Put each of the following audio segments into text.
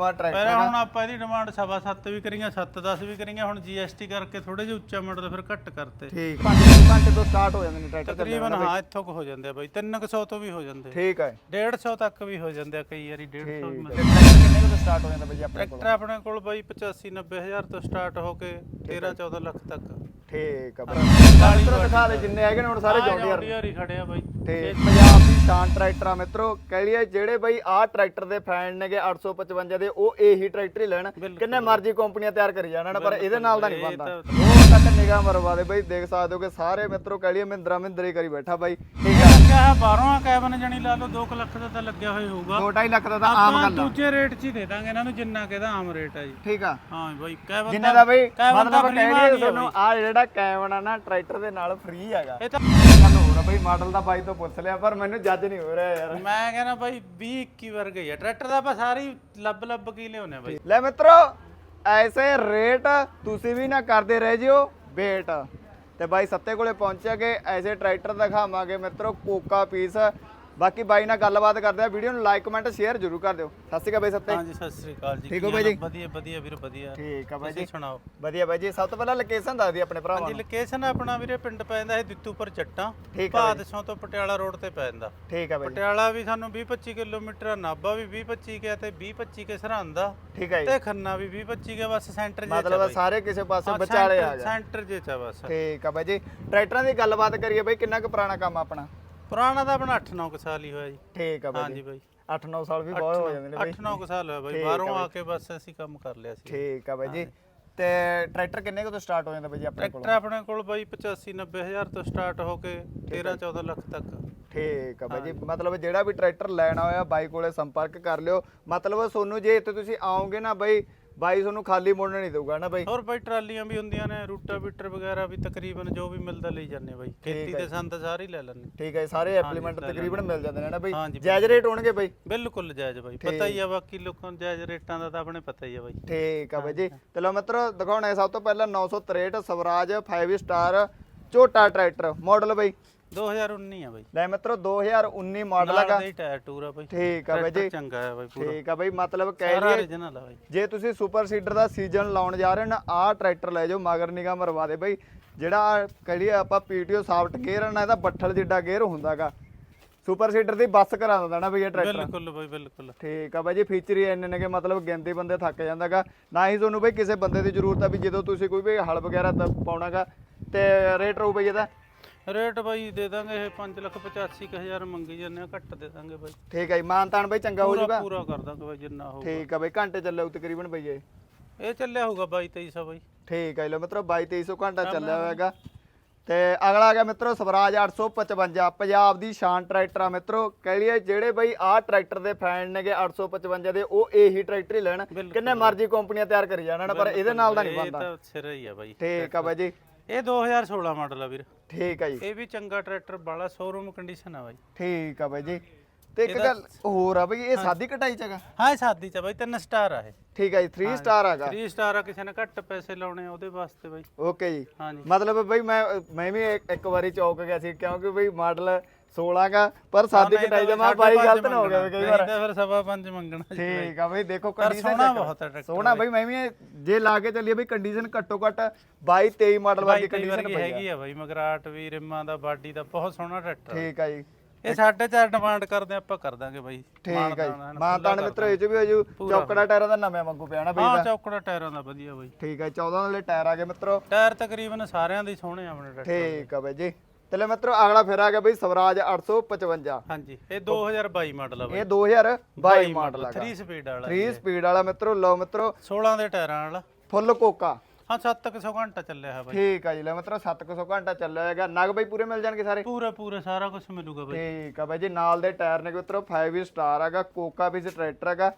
ਵਾ ਪਰ ਟਰੈਕਟਰ ਹੁਣ ਆਪਾਂ ਇਹਦੀ ਡਿਮਾਂਡ ਸਵਾ ਸੱਤ ਵੀ ਕਰੀਆਂ 7-10 ਵੀ ਕਰੀਆਂ ਹੁਣ GST ਕਰਕੇ ਥੋੜੇ ਜਿਹਾ ਉੱਚਾ ਮਾਡਲ ਫਿਰ ਘੱਟ ਕਰਤੇ। ਠੀਕ 5 ਘੰਟੇ ਤੋਂ ਸਟਾਰਟ ਹੋ ਜਾਂਦੇ ਨੇ ਟਰੈਕਟਰ ਚੱਲਣ ਤਕਰੀਬਨ ਹਾਂ ਇੱਥੋਂ ਕੁ ਹੋ ਜਾਂਦੇ ਆ ਬਾਈ 300 ਤੋਂ ਵੀ ਹੋ ਜਾਂਦੇ ਠੀਕ ਹੈ 150 ਤੱਕ ਵੀ ਹੋ ਜਾਂਦੇ ਆ ਕਈ ਵਾਰੀ 150 ਵੀ ਠੀਕ ਹੈ ਸਟਾਰਟ ਹੋ ਜਾਂਦਾ ਬਾਈ ਆਪਣੇ ਕੋਲ। ਟਰੈਕਟਰ ਆਪਣੇ ਕੋਲ ਬਾਈ 85 90 ਹਜ਼ਾਰ ਤੋਂ ਸਟਾਰਟ ਹੋ ਕੇ 13 14 ਲੱਖ ਤੱਕ। ਠੀਕ ਆ ਟਰੈਕਟਰ ਦਿਖਾ ਦੇ ਜਿੰਨੇ ਹੈਗੇ ਨੇ ਹੁਣ ਸਾਰੇ ਜੌਂਡੀਅਰ ਜੌਂਡੀਅਰ ਹੀ ਖੜੇ ਆ ਬਾਈ। ਤੇ ਪੰਜਾਬ ਦੀ ਸ਼ਾਨ ਟਰੈਕਟਰ ਆ ਮਿੱਤਰੋ ਕਹਿ ਲਈਏ ਜਿਹੜੇ ਬਈ ਆਹ ਟਰੈਕਟਰ ਦੇ ਫੈਨ ਨੇਗੇ 855 ਦੇ ਉਹ ਇਹੀ ਟਰੈਕਟਰ ਹੀ ਲੈਣ। ਕਿੰਨੇ ਮਰਜ਼ੀ ਕੰਪਨੀਆਂ ਤਿਆਰ ਕਰੀ ਜਾਣ ਪਰ ਇਹਦੇ ਨਾਲ ਦਾ ਨਹੀਂ ਤਾਂ- ਉਹ ਤੱਕ ਨਿਗਾਹ ਮਰਵਾ ਦੇ ਬਈ ਦੇਖ ਸਕਦੇ ਹੋ ਕਿ ਸਾਰੇ ਮਿੱਤਰੋ ਕਹਿ ਲਈਏ ਮਹਿੰਦਰਾ ਮਹਿੰਦਰਾ ਹੀ ਕਰੀ ਬੈਠਾ ਬਾਈ। ਠੀਕ ਆ। ਕਿਆ ਹੈ 12ਵਾਂ ਕੈਬਨ ਜਣੀ ਲਾ ਲਓ 2 ਲੱਖ ਦਾ ਤਾਂ ਲੱਗਿਆ ਹੋਇਆ ਹੋਊਗਾ। 2.5 ਲੱਖ ਦਾ ਤਾਂ ਆਮ ਗੱਲ ਆ। ਦੂਜੇ ਰੇਟ 'ਚ ਹੀ ਦੇ ਦਾਂਗੇ ਇਹਨਾਂ ਨੂੰ ਜਿੰਨਾ ਕਿ ਇਹਦਾ ਆਮ ਰੇਟ ਹੈ ਜੀ। ਠੀਕ ਆ। ਹਾਂ ਬਾਈ ਕੈਬਨ ਜਿੰਨੇ ਦਾ ਬਈ ਮਤਲਬ ਕਹਿ ਦਿਆ ਤੁਹਾਨੂੰ ਆ ਜਿਹੜਾ ਕੈਮਨ ਆ ਨਾ ਟਰੈਕਟਰ ਦੇ ਨਾਲ ਫ੍ਰੀ ਹੈਗਾ। ਇਹ ਤਾਂ ਗੱਲ ਹੋਰ ਆ ਬਈ ਮਾਡਲ ਦਾ ਬਾਈ ਤੋਂ ਪੁੱਛ ਲਿਆ ਪਰ ਮੈਨੂੰ ਜੱਜ ਨਹੀਂ ਹੋ ਰਿਹਾ ਯਾਰ। ਮੈਂ ਕਹਿੰਦਾ ਬਾਈ 20 21 ਵਰਗੇ ਹੀ ਆ। ਟਰੈਕਟਰ ਦਾ ਆਪਾਂ ਸਾਰੀ ਲੱਭ ਲੱਭ ਕੇ ਆ ਬਾਈ। ਲੈ ਮਿੱਤਰੋ ਐਸੇ ਰੇਟ ਤੁਸੀਂ ਵੀ ਨਾ ਕਰਦੇ ਰਹਿ ਜਿਓ ਵੇਟ ਤੇ ਬਾਈ ਸੱਤੇ ਕੋਲੇ ਪਹੁੰਚਿਆ ਕਿ ਐਸੇ ਟਰੈਕਟਰ ਦਿਖਾਵਾਂਗੇ। ਮਿੱਤਰੋ ਕੋਕਾ ਪੀਸ ਬਾਕੀ ਬਾਈ ਨਾਲ ਗੱਲਬਾਤ ਕਰਦੇ ਆ ਵੀਡੀਓ ਨੂੰ ਲਾਈਕ ਕਮੈਂਟ ਸ਼ੇਅਰ ਜ਼ਰੂਰ ਕਰ ਦਿਓ। ਸਤਿ ਸ਼੍ਰੀ ਅਕਾਲ ਬਾਈ ਸੱਤੇ। ਹਾਂਜੀ ਸਤਿ ਸ੍ਰੀ ਅਕਾਲ ਜੀ। ਠੀਕ ਹੋ ਕੀ ਬਾਈ? ਜੀ? ਵਧੀਆ ਵਧੀਆ ਵੀਰ ਵਧੀਆ। ਠੀਕ ਆ ਬਾਈ ਜੀ। ਸੁਣਾਓ? ਵਧੀਆ ਬਾਈ ਜੀ। ਸਭ ਤੋਂ ਪਹਿਲਾਂ ਲੋਕੇਸ਼ਨ ਦੱਸ ਦੀ ਆਪਣੇ ਭਰਾਵਾਂ ਹਾਂਜੀ ਨੂੰ। ਲੋਕੇਸ਼ਨ ਆਪਣਾ ਵੀਰੇ ਪਿੰਡ ਪੈਂਦਾ ਹੈ ਦਿੱਤੂਪੁਰ ਚੱਟਾਂ। ਠੀਕ ਆ ਬਾਈ। ਭਾਦਸੋਂ ਤੋਂ ਪਟਿਆਲਾ ਰੋਡ ਤੇ ਪੈਂਦਾ ਠੀਕ ਆ ਬਾਈ ਜੀ, ਪਟਿਆਲਾ ਵੀ ਸਾਨੂੰ 20 25 ਕਿਲੋਮੀਟਰ ਨਾਭਾ ਵੀ 20 25 ਗਿਆ ਤੇ 20 25 ਕੇ ਸਰਹੰਦ ਠੀਕ ਜੀ। ਤੇ ਖੰਨਾ ਵੀ 20 25 ਗਿਆ ਬਸ ਸੈਂਟਰ ਜੇ ਮਤਲਬ ਸਾਰੇ ਕਿਸੇ ਪਾਸੇ ਵਿਚਾਲੇ ਆ ਗਿਆ ਸੈਂਟਰ ਜੇ ਚ ਬਸ। ਠੀਕ ਆ ਬਾਈ ਜੀ। ਟਰੈਕਟਰਾਂ ਦੀ ਗੱਲਬਾਤ ਕਰੀਏ ਬਾਈ ਕਿੰਨਾ ਕੁ ਪੁਰਾਣਾ ਕੰਮ ਆਪਣਾ? ਪੁਰਾਣਾ ਤਾਂ ਆਪਣਾ 8 9 ਸਾਲ ਹੀ ਹੋਇਆ ਜੀ। ਠੀਕ ਆ ਬਾਈ। ਹਾਂਜੀ ਬਾਈ। 8-9 ਸਾਲ ਵੀ ਬਹੁਤ ਹੋ ਜਾਂਦੇ ਨੇ ਬਾਈ। 8 9 ਸਾਲ ਹੋਇਆ ਬਾਈ। ਬਾਹਰੋਂ ਆ ਕੇ ਬਸ ਅਸੀਂ ਕੰਮ ਕਰ ਲਿਆ ਸੀ। ਠੀਕ ਆ ਬਾਈ ਜੀ। ਤੇ ਟਰੈਕਟਰ ਕਿੰਨੇ ਕੁ ਤੋਂ ਸਟਾਰਟ ਹੋ ਜਾਂਦਾ ਬਾਈ ਜੀ ਆਪਣੇ ਕੋਲ? ਟਰੈਕਟਰ ਆਪਣੇ ਕੋਲ ਬਾਈ 85 90 ਹਜ਼ਾਰ ਤੋਂ ਸਟਾਰਟ ਹੋ ਕੇ 13 14 ਲੱਖ ਤੱਕ। ਠੀਕ ਆ ਬਾਈ ਜੀ। ਮਤਲਬ ਜਿਹੜਾ ਵੀ ਟਰੈਕਟਰ ਲੈਣਾ ਹੋਇਆ ਬਾਈ ਕੋਲੇ ਸੰਪਰਕ ਕਰ ਲਿਓ। ਮਤਲਬ ਤੁਹਾਨੂੰ ਜੇ ਇੱਥੇ ਤੁਸੀਂ ਆਓਗੇ ਨਾ ਬਾਈ ਬਾਈ ਤੁਹਾਨੂੰ ਖਾਲੀ ਮੁੜਨ ਨਹੀਂ ਦਊਗਾ ਨਾ ਬਾਈ? ਹੋਰ ਬਾਈ ਟਰਾਲੀਆਂ ਵੀ ਹੁੰਦੀਆਂ ਨੇ ਰੂਟਾਵੀਟਰ ਵਗੈਰਾ ਵੀ ਤਕਰੀਬਨ ਜੋ ਵੀ ਮਿਲਦਾ ਲਈ ਜਾਂਦੇ ਬਾਈ। ਖੇਤੀ ਦੇ ਸੰਦ ਸਾਰੇ ਲੈ ਲੈਂਦੇ ਠੀਕ ਹੈ ਸਾਰੇ ਐਪਲੀਮੈਂਟ ਤਕਰੀਬਨ ਮਿਲ ਜਾਂਦੇ ਨੇ ਨਾ ਬਾਈ? ਜਾਇਜ਼ ਰੇਟ ਹੋਣਗੇ ਬਾਈ? ਬਿਲਕੁਲ ਜਾਇਜ਼ ਬਾਈ ਪਤਾ ਹੀ ਆ ਬਾਕੀ ਲੋਕਾਂ ਨੂੰ ਜਾਇਜ਼ ਰੇਟਾਂ ਦਾ ਤਾਂ ਆਪਣੇ ਪਤਾ ਹੀ ਆ ਬਾਈ। ਠੀਕ ਆ ਬਾਈ ਜੀ। ਤੇ ਲਓ ਮਿੱਤਰੋ ਦਿਖਾਉਣਾ ਹੈ ਸਭ ਤੋਂ ਪਹਿਲਾਂ 963 ਸਵਰਾਜ 5 ਸਟਾਰ ਝੋਟਾ ਟਰੈਕਟਰ ਮਾਡਲ ਬਾਈ। 2019 ਆ ਬਾਈ। ਲੈ ਮਿੱਤਰੋ 2019 ਮਾਡਲ ਨਾਲ ਹੈਗਾ ਦੇ ਹੀ ਟਾਇਰ ਟੂਰ ਆ ਬਾਈ। ਠੀਕ ਆ ਬਾਈ ਜੀ। ਚੰਗਾ ਆ ਬਾਈ ਪੂਰਾ। ਠੀਕ ਆ ਬਾਈ ਮਤਲਬ ਕਹਿ ਸਾਰਾ ਲਈਏ origignal ਆ ਬਾਈ। ਜੇ ਤੁਸੀਂ ਸੁਪਰ ਸੀਡਰ ਦਾ ਸੀਜ਼ਨ ਲਾਉਣ ਜਾ ਰਹੇ ਨਾ ਆਹ ਟਰੈਕਟਰ ਲੈ ਜਾਓ ਮਗਰ ਨਿਗਾ ਮਰਵਾ ਦੇ ਬਈ। ਜਿਹੜਾ ਕਹੜੀ ਆਪਾਂ ਪੀਟੀਓ ਸਾਫਟ ਗੇਅਰ ਨਾ ਇਹਦਾ ਬੱਠਲ ਜਿੱਡਾ ਗੇਅਰ ਹੁੰਦਾਗਾ ਸੁਪਰ ਸੀਡਰ ਦੀ ਬੱਸ ਕਰਾ ਦਿੰਦਾ ਨਾ ਬਈ ਇਹ ਟਰੈਕਟਰ ਬਿਲਕੁਲ ਬਾਈ ਬਿਲਕੁਲ। ਠੀਕ ਆ ਬਾਈ ਜੀ ਫੀਚਰ ਹੀ ਇੰਨੇ ਨੇ ਕਿ ਮਤਲਬ ਗਿਣਤੀ ਬੰਦੇ ਥੱਕ ਜਾਂਦਾਗਾ ਨਾ ਹੀ ਤੁਹਾਨੂੰ ਬਈ ਕਿਸੇ ਬੰਦੇ ਦੀ ਜ਼ਰੂਰਤ ਆ ਵੀ ਜਦੋਂ ਤੁਸੀਂ ਕੋਈ ਵੀ ਹਲ ਵਗੈਰਾ ਤਾਂ ਪਾਉਣਾਗਾ ਤੇ ਰੇਟ ਰਹੂ ਬਈ ਇਹਦਾ। ਰੇਟ ਬਾਈ ਦੇ ਦਾਂਗੇ ਇਹ 585000 ਮੰਗੀ ਜਾਂਦੇ ਆ ਘੱਟ ਦੇ ਦਾਂਗੇ ਬਾਈ। ਠੀਕ ਆ ਜੀ ਮਾਨਤਾਨ ਬਈ ਚੰਗਾ ਹੋ ਪੂਰਾ ਜਾਊਗਾ। ਪੂਰਾ ਕਰ ਦਾਂਗੇ ਬਾਈ ਜਿੰਨਾ ਹੋਊਗਾ। ਠੀਕ ਆ ਬਈ ਘੰਟੇ ਹੋਊ ਤਕਰੀਬਨ ਬਈ ਇਹ। ਇਹ ਚੱਲਿਆ ਹੋਊਗਾ 22 2300 ਬਾਈ। ਠੀਕ ਹੈ ਲੋ ਮਿੱਤਰੋ 22 2300 ਘੰਟਾ ਚੱਲਿਆ ਹੋਇਆਗਾ ਤੇ ਅਗਲਾ ਆ ਗਿਆ ਮਿੱਤਰੋ ਸਵਰਾਜ 855 ਪੰਜਾਬ ਦੀ ਸ਼ਾਨ ਟਰੈਕਟਰ ਆ ਮਿੱਤਰੋ। ਕਹਿ ਲਈਏ ਜਿਹੜੇ ਬਈ ਆਹ ਟਰੈਕਟਰ ਦੇ ਫੈਨ ਨੇਗੇ 855 ਦੇ ਉਹ ਇਹੀ ਟਰੈਕਟਰ ਹੀ ਲੈਣ। ਕਿੰਨੇ ਮਰਜ਼ੀ ਕੰਪਨੀਆਂ ਤਿਆਰ ਕਰੀ ਜਾਣ ਨਾ ਪਰ ਇਹਦੇ ਨਾਲ ਦਾ ਨਹੀਂ ਇਹ ਤਾਂ ਸਿਰ ਹੀ ਆ ਬਾਈ। ਠੀਕ ਆ ਬਾਈ ਜੀ। ਇਹ 2016 ਮਾਡਲ ਆ ਵੀਰ। ਠੀਕ ਆ ਜੀ। ਇਹ ਵੀ ਚੰਗਾ ਟਰੈਕਟਰ ਬਾਲਾ ਸ਼ੋਰੂਮ ਕੰਡੀਸ਼ਨ ਆ ਬਾਈ। ਠੀਕ ਆ ਬਾਈ ਜੀ। ਤੇ ਇੱਕ ਗੱਲ ਹੋਰ ਆ ਬਈ ਇਹ ਸਾਦੀ ਕਟਾਈ ਚ ਹੈਗਾ? ਹਾਂ ਇਹ ਸਾਦੀ ਚ ਬਾਈ ਤਿੰਨ ਸਟਾਰ ਆ ਇਹ। ਠੀਕ ਆ ਜੀ 3 ਸਟਾਰ ਹੈਗਾ। 3 ਸਟਾਰ ਆ ਕਿਸੇ ਨੇ ਘੱਟ ਪੈਸੇ ਲਾਉਣੇ ਉਹਦੇ ਵਾਸਤੇ ਬਾਈ। ਓਕੇ ਜੀ। ਮਤਲਬ ਬਈ ਮੈਂ ਮੈਂ ਵੀ ਇੱਕ ਵਾਰੀ ਚੌਕ ਗਿਆ ਸੀ ਕਿਉਂਕਿ ਬਈ ਮਾਡਲ 16 ਦਾ ਪਰ ਸਾਦੀ ਕਟਾਈ ਦਾ ਮੈਂ ਬਾਈ ਗਲਤ ਨਾ ਹੋ ਗਿਆ ਕਈ ਵਾਰ। ਤਾਂ ਫਿਰ ਸਵਾ ਪੰਜ ਮੰਗਣਾ ਜੀ ਠੀਕ ਆ ਬਈ ਦੇਖੋ ਕੰਡੀਸ਼ਨ ਸੋਹਣਾ ਬਹੁਤ ਹੈ ਟਰੈਕਟਰ ਸੋਹਣਾ ਬਈ। ਮੈਂ ਵੀ ਜੇ ਲਾ ਕੇ ਚੱਲੀਏ ਬਈ ਕੰਡੀਸ਼ਨ ਘੱਟੋ ਘੱਟ 22 23 ਮਾਡਲ ਵਰਗੀ ਕੰਡੀਸ਼ਨ ਪਈ ਹੈਗੀ ਆ ਬਾਈ ਮਗਰਾਟ ਵੀ ਰਿਮਾਂ ਦਾ ਬਾਡੀ ਦਾ ਬਹੁਤ ਸੋਹਣਾ ਟਰੈਕਟਰ। ਠੀਕ ਆ ਜੀ। ਇਹ ਸਾਢੇ ਚਾਰ ਡਿਮਾਂਡ ਕਰਦੇ ਆਪਾਂ ਕਰ ਦਾਂਗੇ ਬਾਈ। ਠੀਕ ਜੀ। ਮਾਨਤਾਨ ਮਿੱਤਰੋ ਇਹ ਚ ਵੀ ਹੋ ਜੂ ਚੌਕੜਾ ਟਾਇਰਾਂ ਦਾ ਨਵੇਂ ਵਾਂਗੂ ਪਿਆ ਨਾ ਬਈ ਹਾਂ ਚੌਕੜਾ ਟਾਇਰਾਂ ਦਾ ਵਧੀਆ ਬਾਈ। ਠੀਕ ਆ 14 ਵਾਲੇ ਟਾਇਰ ਆ ਗਏ ਮਿੱਤਰੋ। ਟਾਇਰ ਤਕਰੀਬਨ ਸਾਰਿਆਂ ਦੇ ਹੀ ਸੋਹਣੇ ਆ ਆਪਣੇ ਠੀਕ ਆ ਬਈ ਜੀ। ਤੇ ਲੈ ਮਿੱਤਰੋ ਅਗਲਾ ਫਿਰ ਆ ਗਿਆ ਬਈ ਸਵਰਾਜ 855 ਹਾਂਜੀ ਇਹ 2022 ਮਾਡਲ ਆ ਬਾਈ। ਇਹ 2022 ਮਾਡਲ ਆ 3 ਸਪੀਡ ਵਾਲਾ 3 ਸਪੀਡ ਵਾਲਾ ਮਿੱਤਰੋ ਲਓ ਮਿੱਤਰੋ। 16 ਦੇ ਟਾਇਰਾਂ ਵਾਲਾ। ਫੁੱਲ ਕੋਕਾ। ਹਾਂ 700 ਘੰਟਾ ਚੱਲਿਆ ਹੈ ਬਾਈ। ਠੀਕ ਆ ਜੀ ਲੈ ਮਿੱਤਰੋ 700 ਘੰਟਾ ਚੱਲਿਆ ਹੈਗਾ। ਨਗ ਬਈ ਪੂਰੇ ਮਿਲ ਜਾਣਗੇ ਸਾਰੇ? ਪੂਰਾ ਪੂਰਾ ਸਾਰਾ ਕੁਝ ਮਿਲੂਗਾ ਬਾਈ। ਠੀਕ ਆ ਬਾਈ ਜੀ ਨਾਲ ਦੇ ਟਾਇਰ ਨੇ ਮਿੱਤਰੋ 5 ਸਟਾਰ ਹੈਗਾ ਕੋਕਾ ਵੀ ਟਰੈਕਟਰ ਹੈਗਾ।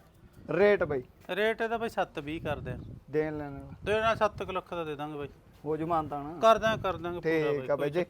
ਰੇਟ ਬਈ? ਰੇਟ ਇਹਦਾ ਬਾਈ 720 ਕਰਦੇ ਆ ਦੇਣ ਲੈਣ ਦੇਣਾ 7 ਲੱਖ ਦਾ ਦੇ ਦਾਂਗੇ ਬਾਈ। ਹੋ ਜੂ ਮਾਨਤਾ ਨਾ ਕਰ ਦਾਂ ਕਰ ਦਾਂਗੇ ਪੂਰਾ ਠੀਕ ਆ ਬਾਈ ਜੀ।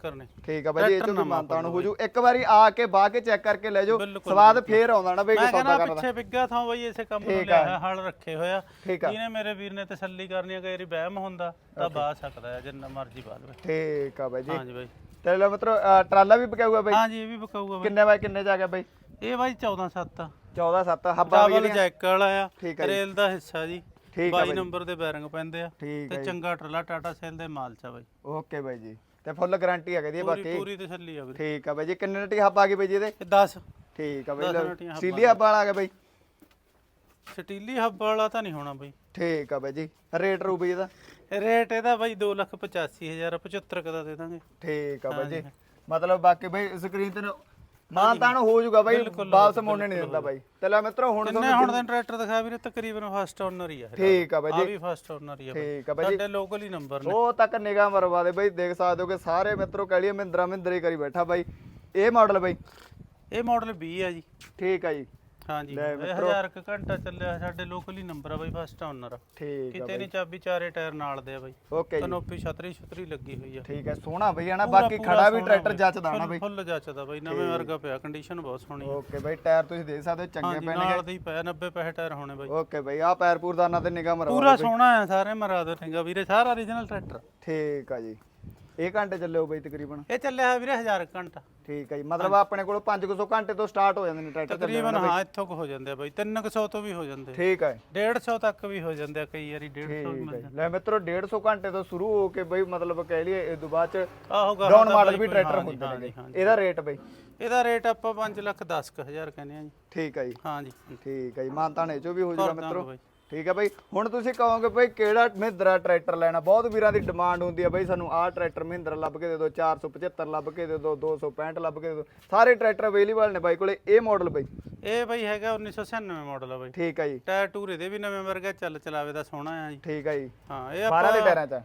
ਠੀਕ ਆ ਬਾਈ ਜੀ ਇਹ ਨਾ ਮਾਨਤਾ ਨੂੰ ਹੋ ਜੂ। ਇੱਕ ਵਾਰੀ ਆ ਕੇ ਬਾਹ ਕੇ ਚੈੱਕ ਕਰਕੇ ਲੈ ਜਾਓ। ਬਿਲਕੁਲ, ਸਵਾਦ ਫੇਰ ਆਉਂਦਾ ਨਾ ਬਈ ਮੈਂ ਸੌਦਾ ਕਹਿੰਦਾ ਪਿੱਛੇ ਵਿੱਗਾ ਥਾਂ ਬਾਈ ਇਸੇ ਕੰਮ ਨੂੰ ਠੀਕ ਲਿਆ ਹਲ ਰੱਖੇ ਹੋਇਆ। ਠੀਕ ਆ। ਜਿਹਨੇ ਮੇਰੇ ਵੀਰ ਨੇ ਤਸੱਲੀ ਕਰਨੀ ਆ ਕਈ ਵਾਰੀ ਵਹਿਮ ਹੁੰਦਾ ਤਾਂ ਬਾਹ ਸਕਦਾ ਹੈ ਜਿੰਨਾ ਮਰਜ਼ੀ ਬਾਹ ਲਵੇ। ਠੀਕ ਆ ਬਾਈ ਜੀ। ਹਾਂਜੀ ਬਾਈ। ਤੇ ਲਓ ਮਿੱਤਰੋ ਟਰਾਲਾ ਵੀ ਪਕਾਊਗਾ ਬਾਈ? ਹਾਂਜੀ ਇਹ ਵੀ ਬਕਾਊਗਾ ਬਾਈ। ਕਿੰਨੇ ਬਾਈ ਕਿੰਨੇ ਆ ਗਿਆ ਬਾਈ? ਇਹ ਬਾਈ 14 7 14 7 ਹੱਬਾਂ ਵੀ ਡਬਲ ਜੈਕ ਵਾਲਾ ਆ ਠੀਕ ਹੈ ਜੀ। ਰੇਲ ਦਾ ਹਿੱਸਾ ਜੀ। ਠੀਕ ਆ 22 ਬਾਈ। ਨੰਬਰ ਦੇ ਬੈਰਿੰਗ ਪੈਂਦੇ ਆ। ਠੀਕ ਹੈ ਤੇ ਜੀ। ਚੰਗਾ ਟਰਲਾ ਟਾਟਾ ਸੇਲ ਦੇ ਮਾਲ ਚ ਆ ਬਾਈ। ਓਕੇ ਬਾਈ ਜੀ। ਤੇ ਫੁੱਲ ਗਾਰੰਟੀ ਹੈਗੀ ਦੀ ਪੂਰੀ ਬਾਕੀ। ਪੂਰੀ ਤਸੱਲੀ ਆ ਵੀਰੇ। ਠੀਕ ਆ ਬਾਈ ਜੀ। ਕਿੰਨੇ ਨਟੀ ਹੱਬ ਆ ਗਈ ਬਾਈ ਜੀ ਇਹਦੇ? ਇਹ 10 ਠੀਕ ਆ ਦਸ ਬਾਈ ਨਟੀਆਂ ਹੱਬਾਂ ਸੀਲੀ ਹੱਬ ਵਾਲਾ ਆ ਗਿਆ ਬਾਈ। ਸਟੀਲੀ ਹੱਬ ਵਾਲਾ ਤਾਂ ਨਹੀਂ ਹੋਣਾ ਬਾਈ। ਠੀਕ ਆ ਬਾਈ ਜੀ। ਰੇਟ ਰੂ ਬਾਈ ਇਹਦਾ? ਰੇਟ ਇਹਦਾ ਬਾਈ 285000 75 ਕ ਦਾ ਦੇ ਦਾਂਗੇ। ਠੀਕ ਆ ਬਾਈ ਜੀ। ਮਤਲਬ ਬਾਕੀ ਬਾਈ ਸਕਰੀਨ ਤੇ ਮਾਨ ਤਾਨ ਹੋ ਜਾਊਗਾ ਬਾਈ ਵਾਪਸ ਮੋੜਨੇ ਨਹੀਂ ਦਿੰਦਾ ਬਾਈ। ਤੇ ਲੈ ਮਿੱਤਰੋ ਹੁਣ ਕਿੰਨੇ ਹੁਣ ਦਾ ਟਰੈਕਟਰ ਦਿਖਾ ਵੀਰੇ? ਤਕਰੀਬਨ ਫਸਟ ਓਨਰ ਹੀ ਆ। ਠੀਕ ਆ ਬਾਈ ਆ ਵੀ ਫਸਟ ਓਨਰ ਹੀ ਆ ਠੀਕ ਆ ਬਾਈ ਸਾਡੇ ਲੋਕਲ ਹੀ ਨੰਬਰ ਨੇ। ਉਹ ਤੱਕ ਨਿਗਾਹ ਮਰਵਾ ਦੇ ਬਾਈ ਦੇਖ ਸਕਦੇ ਹੋ ਕਿ ਸਾਰੇ ਮਿੱਤਰੋ ਕਹਿ ਲਈਏ ਮਹਿੰਦਰਾ ਮਹਿੰਦਰੇ ਕਰੀ ਬੈਠਾ ਬਾਈ। ਇਹ ਮਾਡਲ ਬਾਈ? ਇਹ ਮਾਡਲ 20 ਆ ਜੀ। ਠੀਕ ਆ ਜੀ। ਹਾਂਜੀ। ਲੈ ਇਹ ਹਜ਼ਾਰ ਕੁ ਘੰਟਾ ਚੱਲਿਆ ਸਾਡੇ ਲੋਕਲ ਹੀ ਨੰਬਰ ਆ ਬਾਈ ਫਸਟ ਓਨਰ ਠੀਕ ਆ ਕਿਤੇ ਨਹੀਂ ਚਾਬੀ ਚਾਰੇ ਟਾਇਰ ਨਾਲ ਦੇ ਆ ਬਾਈ। ਓਕੇ ਜੀ। ਕਨੋਪੀ ਛਤਰੀ ਛਤਰੀ ਲੱਗੀ ਹੋਈ ਆ। ਠੀਕ ਹੈ ਸੋਹਣਾ ਬਈ ਹਨਾ ਪੂਰਾ- ਬਾਕੀ ਪੂਰਾ ਖੜਾ ਵੀ ਸੋਹਣਾ ਟਰੈਕਟਰ ਬਾਈ। ਜੱਚਦਾ ਨਾ ਫੁੱਲ- ਬਈ। ਫੁੱਲ ਜੱਚਦਾ ਬਾਈ ਨਵੇਂ ਵਰਗਾ ਪਿਆ ਕੰਡੀਸ਼ਨ ਬਹੁਤ ਸੋਹਣੀ ਆ। ਓਕੇ ਬਈ ਟਾਇਰ ਤੁਸੀਂ ਦੇਖ ਸਕਦੇ ਹੋ ਚੰਗੇ ਹਾਂਜੀ ਨਾਲ ਦੇ ਹੀ ਪਿਆ 90 ਪੈਸੇ ਟਾਇਰ ਹੋਣੇ ਬਾਈ। ਓਕੇ ਬਈ ਆ ਪੈਰ ਪੂਰਦਾਨਾ ਤੇ ਨਿਗਾਹ ਮਰਵਾ ਪੂਰਾ ਸੋਹਣਾ ਆ ਸਾਰੇ ਮਰਾ ਦੋ ਠੇਗਾ ਵੀਰੇ ਸਾਰਾ origignal ਟਰੈਕਟਰ ਠੀਕ ਆ ਜੀ। ਇਹ ਘੰਟੇ ਚੱਲਿਓ ਬਈ ਤਕਰੀਬਨ? ਇਹ ਚੱਲਿਆ ਹੈ ਵੀਰੇ 1000 ਘੰਟਾ। ਠੀਕ ਆ ਜੀ ਮਤਲਬ ਆਪਣੇ ਕੋਲ 500 ਘੰਟੇ ਤੋਂ ਸਟਾਰਟ ਹੋ ਜਾਂਦੇ ਨੇ ਟਰੈਕਟਰ ਚੱਲਣ ਤਕਰੀਬਨ ਹਾਂ ਇੱਥੋਂ ਕੁ ਹੋ ਜਾਂਦੇ ਆ ਬਾਈ 300 ਤੋਂ ਵੀ ਹੋ ਜਾਂਦੇ ਠੀਕ ਹੈ 150 ਤੱਕ ਵੀ ਹੋ ਜਾਂਦੇ ਆ ਕਈ ਵਾਰੀ 150 ਵੀ ਮਿਲ ਹੈ ਜੀ। ਲੈ ਮਿੱਤਰੋ 150 ਘੰਟੇ ਤੋਂ ਸ਼ੁਰੂ ਹੋ ਕੇ ਬਈ ਮਤਲਬ ਕਹਿ ਲਈਏ ਇਸ ਤੋਂ ਬਾਅਦ ਚ ਆਹੋ ਗਾ ਡਾਊਨ ਮਾਡਲ ਵੀ ਟਰੈਕਟਰ ਹੁੰਦੇ ਨੇ ਇਹਦਾ ਰੇਟ ਬਈ? ਇਹਦਾ ਰੇਟ ਆਪਾਂ 5 ਲੱਖ 10 ਕੁ ਹਜ਼ਾਰ ਕਹਿੰਦੇ ਆ ਜੀ। ਠੀਕ ਹੈ ਜੀ। ਹਾਂਜੀ ਠੀਕ ਹੈ ਜੀ ਮਾਨਤਾਨੇ ਚੋਂ ਵੀ ਹੋ ਦਾਂਗੇ ਮਿੱਤਰੋ। ਠੀਕ ਹੈ ਬਈ ਹੁਣ ਤੁਸੀਂ ਕਹੋਗੇ ਬਈ ਕਿਹੜਾ ਮਹਿੰਦਰਾ ਟਰੈਕਟਰ ਲੈਣਾ? ਬਹੁਤ ਵੀਰਾਂ ਦੀ ਡਿਮਾਂਡ ਹੁੰਦੀ ਹੈ ਬਈ ਸਾਨੂੰ ਆਹ ਟਰੈਕਟਰ ਮਹਿੰਦਰਾ ਲੱਭ ਕੇ ਦੇ ਦਿਓ 475 ਲੱਭ ਕੇ ਦੇ ਦਿਓ 265 ਲੱਭ ਕੇ ਦੇ ਦਿਓ। ਸਾਰੇ ਟਰੈਕਟਰ ਅਵੇਲੇਬਲ ਨੇ ਬਾਈ ਕੋਲੇ ਇਹ ਮਾਡਲ ਬਈ। ਇਹ ਬਾਈ ਹੈਗਾ 1996 ਮਾਡਲ ਆ ਬਾਈ। ਠੀਕ ਹੈ ਜੀ। ਟਾਇਰ ਟੂਰ ਇਹਦੇ ਵੀ ਨਵੇਂ ਵਰਗਾ ਚੱਲ ਚਲਾਵੇ ਦਾ ਸੋਹਣਾ ਆ ਜੀ। ਠੀਕ ਹੈ ਜੀ। ਹਾਂ ਇਹ 12 ਦੇ ਆਪਾਂ ਟਾਇਰਾਂ ਚ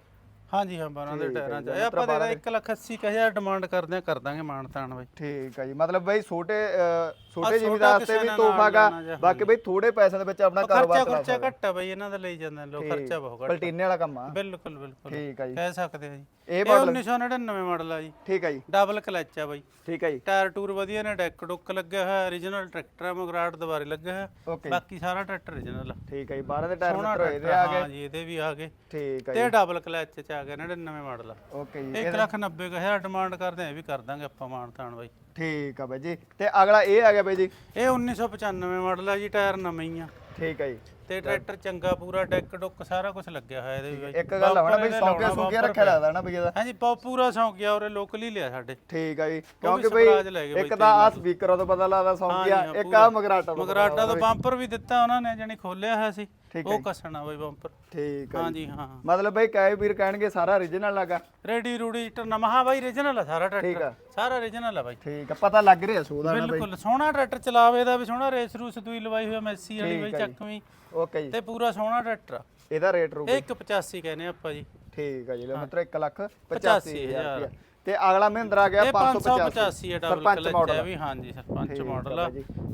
ਹਾਂਜੀ ਹਾਂ 12 ਦੇ ਟਾਇਰਾਂ ਚ। ਇਹ ਆਪਾਂ ਦੇ 1 ਲੱਖ 80 ਕੁ ਹਜ਼ਾਰ ਡਿਮਾਂਡ ਕਰਦੇ ਆ ਕਰ ਦਾਂਗੇ ਮਾਨ ਤਾਨ ਬਾਈ। ਠੀਕ ਹੈ ਜੀ ਮਤਲਬ ਬਈ ਛੋਟੇ ਅਹ, ਛੋਟੇ ਛੋਟਾ ਜ਼ਿਮੀਦਾਰ ਤੇ ਕਿਸੇ ਵੀ ਨਾਲ ਤੋਹਫਾਗਾ ਲੈਣਾ ਜਾਂ ਬਾਕੀ ਬਈ ਥੋੜੇ ਪੈਸਿਆਂ ਦੇ ਵਿੱਚ ਆਪਣਾ ਕਾਰੋਬਾਰ ਖਰਚਾ ਚਲਾ ਖਰਚਾ ਘੱਟ ਆ ਬਾਈ ਇਹਨਾਂ ਦਾ ਲਈ ਜਾਂਦੇ ਨੇ ਲੋਕ ਖਰਚਾ ਬਹੁਤ ਘੱਟ ਪਲਟੀਨੇ ਵਾਲਾ ਕੰਮ ਆ। ਬਿਲਕੁਲ ਬਿਲਕੁਲ। ਠੀਕ ਹੈ ਜੀ। ਕਹਿ ਸਕਦੇ ਆ ਜੀ। ਇਹ ਇਹ ਮਾਡਲ 1999 ਮਾਡਲ ਆ ਜੀ। ਠੀਕ ਹੈ ਜੀ। ਡਬਲ ਕਲਚ ਆ ਬਾਈ। ਠੀਕ ਹੈ ਜੀ। ਟਾਇਰ ਟੂਰ ਵਧੀਆ ਨੇ ਡੈਕ ਡੁੱਕ ਲੱਗਿਆ ਹੋਇਆ origignal ਟਰੈਕਟਰ ਆ ਮਗਰਾਟ ਦੁਬਾਰੇ ਲੱਗਿਆ ਹੋਇਆ। ਓਕੇ ਬਾਕੀ ਸਾਰਾ ਟਰੈਕਟਰ origignal ਆ। ਠੀਕ ਹੈ ਜੀ 12 ਦੇ ਟਾਇਰ ਸੋਹਣਾ ਮਿੱਤਰੋ ਇਹਦੇ ਟਰੈਕਟਰ ਆ ਗਏ। ਹਾਂ ਜੀ ਇਹਦੇ ਵੀ ਆ ਗਏ। ਠੀਕ ਹੈ ਤੇ ਡਬਲ ਕਲਚ ਚ ਆ ਗਿਆ 99 ਮਾਡਲ ਆ। ਓਕੇ ਜੀ 1 ਲੱਖ 90 ਹਜ਼ਾਰ ਡਿਮਾਂਡ ਕਰਦੇ ਆ ਇਹ ਵੀ ਕਰ ਦਾਂਗੇ ਆਪਾਂ ਮਾਨ ਤਾਨ ਬਾਈ। ਠੀਕ ਆ ਬਾਈ ਜੀ ਤੇ ਅਗਲਾ ਇਹ ਆ ਗਿਆ ਬਾਈ ਜੀ? ਇਹ 1995 ਮਾਡਲ ਆ ਜੀ ਟਾਇਰ ਨਵੇਂ ਹੀ ਆ। ਠੀਕ ਹੈ ਜੀ। ਤੇ ਟਰੈਕਟਰ ਚੰਗਾ ਪੂਰਾ ਡੈਕ ਡੁੱਕ ਸਾਰਾ ਕੁਝ ਲੱਗਿਆ ਹੋਇਆ ਇਹਦੇ ਵੀ ਬਾਈ ਇੱਕ ਗੱਲ ਹੋਣਾ ਬਈ ਇਹਦੇ ਸੌਂਕੇ ਲਾਉਣਾ ਸੌਂਕੇ bumper ਰੱਖਿਆ ਲੱਗਦਾ ਨਾ ਬਈ ਇਹਦਾ। ਹਾਂਜੀ ਪਾ- ਪੂਰਾ ਸ਼ੌਂਕਿਆ ਔਰ ਲੋਕਲ ਹੀ ਲਿਆ ਸਾਡੇ। ਠੀਕ ਆ ਜੀ ਕਿਉਂਕਿ ਬਈ ਇੱਕ ਤਾਂ ਆ ਸਪੀਕਰਾਂ ਤੋਂ ਪਤਾ ਲੱਗਦਾ ਸੌਂਕਿਆ ਇੱਕ। ਆ ਮਗਰਾਟਾ ਮਗਰਾਟਾ ਤੋਂ ਬੰਪਰ ਵੀ ਦਿੱਤਾ ਉਹਨਾਂ ਨੇ ਜਾਨੀ ਖੋਲਿਆ ਹੋਇਆ ਸੀ। ਉਹ ਕੱਸਣਾ ਬਾਈ ਬੰਪਰ ਠੀਕ ਆ। ਹਾਂਜੀ ਹਾਂ। ਮਤਲਬ ਬਈ ਕਾਏ ਵੀਰ ਕਹਿਣਗੇ ਸਾਰਾ origignal ਲੱਗਾ ਰੈਡੀ ਰੂਡੀ ਟ ਨਵਾਂ ਬਾਈ origignal ਆ ਸਾਰਾ ਟਰੈਕਟਰ। ਆ। ਸਾਰਾ origignal ਆ ਬਾਈ। ਠੀਕ ਆ ਪਤਾ ਲੱਗ ਰਿਹਾ ਸੋਦਾ ਨਾ ਬਈ। ਬਿਲਕੁਲ ਸੋਹਣਾ ਟਰੈਕਟਰ ਚਲਾਵੇ ਦਾ ਵੀ ਸੋਹਣਾ ਰੇਸ ਰੂਸ ਦੂਈ ਲਵਾਈ ਹੋਇਆ ਮੈਸੀ ਵਾਲੀ ਬਾਈ ਆ। ਚੱਕਵੀਂ ਓਕੇ ਜੀ। ਤੇ ਪੂਰਾ ਸੋਹਣਾ ਟਰੈਕਟਰ ਆ। ਇਹਦਾ ਰੇਟ ਰੂ ਇਹ 185 ਕਹਿੰਦੇ ਆਪਾਂ ਜੀ। ਠੀਕ ਆ ਜੀ ਲੈ ਮਿੱਤਰ 1 ਲੱਖ 85 85000 ਹਜ਼ਾਰ। ਰੁਪਇਆ। ਤੇ ਅਗਲਾ ਮਹਿੰਦਰਾ ਆ ਗਿਆ ਇਹ 585 585 ਹੈ ਡਬਲ ਸਰਪੰਚ ਕਲਚ ਮਾਡਲ ਹੈ ਵੀ ਹਾਂਜੀ ਸਰਪੰਚ ਠੀਕ ਆ ਮਾਡਲ ਆ।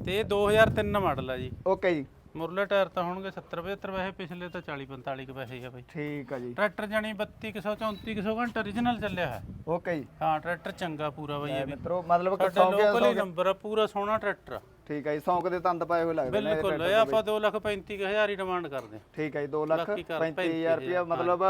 ਤੇ ਇਹ 2003 ਮਾਡਲ ਆ ਜੀ। ਓਕੇ ਜੀ। ਮੁਰਲੇ ਟਾਇਰ ਤਾਂ ਹੋਣਗੇ 70 75 ਪੈਸੇ ਪਿਛਲੇ ਤਾਂ 40 45 ਕੁ ਪੈਸੇ ਆ ਬਾਈ। ਠੀਕ ਆ ਜੀ। ਟਰੈਕਟਰ ਜਾਨੀ 3200 3400 ਘੰਟਾ origignal ਚੱਲਿਆ ਹੈ। ਓਕੇ ਜੀ। ਹਾਂ ਟਰੈਕਟਰ ਚੰਗਾ ਪੂਰਾ ਬਾਈ ਇਹ ਵੀ। ਮਿੱਤਰੋ ਮਤਲਬ ਕਿ ਸਾਡੇ ਸੌਂਕੇ ਲੋਕਲ ਹੀ ਨੰਬਰ ਆ ਪੂਰਾ ਸੋਹਣਾ ਟਰੈਕਟਰ ਆ। ਠੀਕ ਹੈ ਜੀ ਸੌਂਕ ਦੇ ਤੰਦ ਪਾਏ ਹੋਏ ਲੱਗਦੇ ਨੇ ਬਿਲਕੁਲ ਇਹ ਆਪਾਂ 2 ਲੱਖ 35 ਹਜ਼ਾਰ ਹੀ ਡਿਮਾਂਡ ਕਰਦੇ ਹਾਂ। ਠੀਕ ਹੈ ਜੀ 2 ਲੱਖ ਬਾਕੀ ਕਰ 35000 ਰੁਪਇਆ ਮਤਲਬ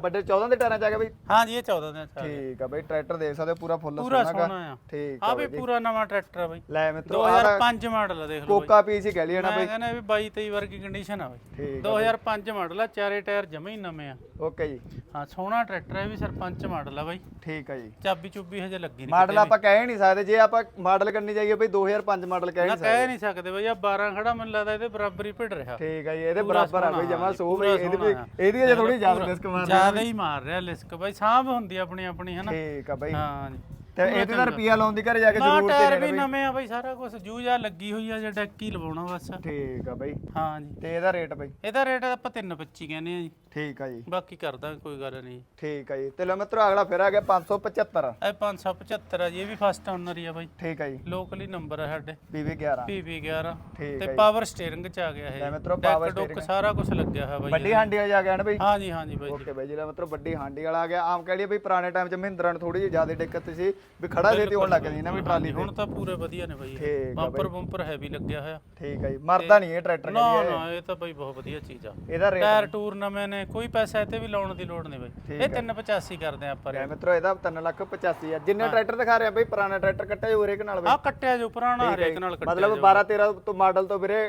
ਵੱਡੇ 14 ਦੇ ਟਾਇਰਾਂ ਚ ਆ ਗਿਆ ਬਈ? ਹਾਂਜੀ ਇਹ 14 ਦੇ ਠੀਕ ਆ ਬਈ ਟਰੈਕਟਰ ਦੇਖ ਸਕਦੇ ਹੋ ਪੂਰਾ ਫੁੱਲ ਪੂਰਾ ਸੋਹਣਾ ਆ। ਠੀਕ ਆ ਵੀ ਪੂਰਾ ਨਵਾਂ ਟਰੈਕਟਰ ਆ ਬਾਈ। ਲੈ ਮਿੱਤਰੋ ਆਹ 2005 ਮਾਡਲ ਆ ਦੇਖ ਲਓ ਬਾਈ। ਕੋਕਾ ਪੀਸ ਹੀ ਕਹਿ ਲਈ ਨਾ ਮੈਂ ਬਈ। ਕਹਿੰਦਾ ਇਹ ਵੀ 22 23 ਵਰਗੀ ਕੰਡੀਸ਼ਨ ਆ ਬਾਈ। ਠੀਕ 2005 ਮਾਡਲ ਆ ਚਾਰੇ ਟਾਇਰ ਜਮੇ ਹੀ ਨਵੇਂ ਆ। ਓਕੇ ਜੀ। ਹਾਂ ਸੋਹਣਾ ਟਰੈਕਟਰ ਹੈ ਵੀ ਸਰਪੰਚ ਮਾਡਲ ਆ ਬਾਈ। ਠੀਕ ਆ ਜੀ। ਚਾਬੀ ਚੁੱਬੀ ਹਜੇ ਲੱਗੀ ਨਹੀਂ ਮਾਡਲ ਆਪਾਂ ਕਹਿ ਨਹੀਂ ਸਕਦੇ ਜੇ ਆਪਾਂ ਮਾਡਲ ਕਰਨੀ ਜਾਈਏ ਬਈ 2005 ਮਾਡਲ ਕਹਿ ਨਹੀਂ ਸਕਦੇ ਕਹਿ ਨਹੀਂ ਸਕਦੇ ਬਈ ਆ 12 ਖੜਾ ਮੈਨੂੰ ਲੱਗਦਾ ਇਹਦੇ ਬਰਾਬਰ ਹੀ ਭਿੜ ਰਿਹਾ। ਠੀਕ ਆ ਜੀ ਇਹਦੇ ਬਰਾਬਰ ਆ ਬਈ ਜਮਾ ਸੋ ਬਈ ਇਹਦੀ ਵੀ। ਇਹਦੀ ਅਜੇ ਥੋੜੀ ਜ਼ਿਆਦਾ ਰਿਸਕ ਮਾਰ ਜ਼ਿਆਦਾ ਹੀ ਮਾਰ ਰਿਹਾ ਲਿਸਕ। ਬਾਈ ਸਾਂਭ ਹੁੰਦੀ ਆਪਣੀ ਆਪਣੀ ਹਨਾ ਠੀਕ ਆ ਬਈ। ਹਾਂ ਜੀ। ਤੇ ਇਹਦੇ ਦਾ ਰੁਪਿਆ ਲਾਉਣ ਦੀ ਘਰੇ ਜਾ ਕੇ ਨਾ ਜ਼ਰੂਰ ਟਾਇਰ ਵੀ ਨਵੇਂ ਆ ਬਾਈ ਸਾਰਾ ਕੁਝ ਜੂਜਾ ਲੱਗੀ ਹੋਈ ਆ ਜੇ ਡੈਕ ਹੀ ਲਵਾਉਣਾ ਬਸ। ਠੀਕ ਆ ਬਈ। ਹਾਂ ਜੀ। ਤੇ ਇਹਦਾ ਰੇਟ ਬਈ? ਇਹਦਾ ਰੇਟ ਆਪਾਂ 325 ਕਹਿੰਦੇ ਆ ਜੀ। ਠੀਕ ਆ ਜੀ। ਬਾਕੀ ਕਰ ਦਾਂਗੇ ਕੋਈ ਗੱਲ ਨਹੀਂ। ਠੀਕ ਆ ਜੀ। ਤੇ ਲੋ ਮਿੱਤਰੋ ਅਗਲਾ ਫਿਰ ਆ ਗਿਆ 575 ਇਹ 575 ਆ ਜੀ ਇਹ ਵੀ ਫਸਟ ਓਨਰ ਹੀ ਆ ਬਾਈ। ਠੀਕ ਆ ਜੀ। ਲੋਕਲ ਹੀ ਨੰਬਰ ਆ ਸਾਡੇ। PV 11 PV 11 ਠੀਕ ਤੇ ਆ ਜੀ। ਪਾਵਰ ਸਟੀਅਰਿੰਗ ਚ ਆ ਗਿਆ ਇਹ। ਲੈ ਮਿੱਤਰੋ power ਡੁੱਕ ਸਾਰਾ ਕੁਝ ਲੱਗਿਆ ਹੋਇਆ ਬਾਈ ਵੱਡੀ ਹਾਂਡੀ ਵਾਲਾ ਜਾ ਗਿਆ ਨਾ ਬਈ? ਹਾਂਜੀ ਹਾਂਜੀ ਬਾਈ। ਓਕੇ ਬਾਈ ਜਿਹੜਾ ਮਤਲਬ ਵੱਡੀ ਹਾਂਡੀ ਵਾਲਾ ਆ ਗਿਆ। ਆਮ ਕਹਿ ਲਈਏ ਬਈ ਪੁਰਾਣੇ ਟਾਈਮ 'ਚ ਮਹਿੰਦਰਾ ਨੂੰ ਥੋੜੀ ਜਿਹੀ ਜ਼ਿਆਦਾ ਦਿੱਕਤ ਸੀ। ਵੀ ਖੜਾ ਦੇਤੀ ਹੋਣ ਲੱਗ ਗਈ ਨਾ ਵੀ ਟਰਾਲੀ ਤੇ। ਹੁਣ ਤਾਂ ਪੂਰੇ ਵਧੀਆ ਨੇ ਬਾਈ ਠੀਕ ਆ ਬੰਪਰ ਬੰਪਰ ਹੈਵੀ ਲੱਗਿਆ ਹੋਇਆ। ਠੀਕ ਆ ਜੀ। ਮਰਦਾ ਨਹੀਂ ਇਹ ਟਰੈਕਟਰ ਨਾ ਕਹਿੰਦੀ ਨਾ ਇਹ ਤਾਂ ਬਾਈ ਬਹੁਤ ਵਧੀਆ ਚੀਜ਼ ਆ। ਇਹਦਾ ਰੇਟ ਟਾਇਰ ਟੂਰ ਨਵੇਂ ਨੇ ਕੋਈ ਪੈਸਾ ਇੱਥੇ ਵੀ ਲਾਉਣ ਦੀ ਲੋੜ ਨਹੀਂ ਬਾਈ। ਇਹ 385 ਕਰਦੇ ਆ ਆਪਾਂ ਮਿੱਤਰੋ ਇਹਦਾ 3 ਲੱਖ 85 ਆ। ਜਿੰਨੇ ਟਰੈਕਟਰ ਦਿਖਾ ਰਹੇ ਬਈ ਪੁਰਾਣਾ ਟਰੈਕਟਰ ਕੱਟਿਆ ਜੋ ਹਰੇਕ ਨਾਲ ਬਈ। ਆ ਕੱਟਿਆ ਜੋ ਪੁਰਾਣਾ ਹਰੇਕ ਨਾਲ ਕੱਟਿਆ ਮਤਲਬ 12 13 ਤੋਂ ਮਾਡਲ ਤੋਂ ਵੀਰੇ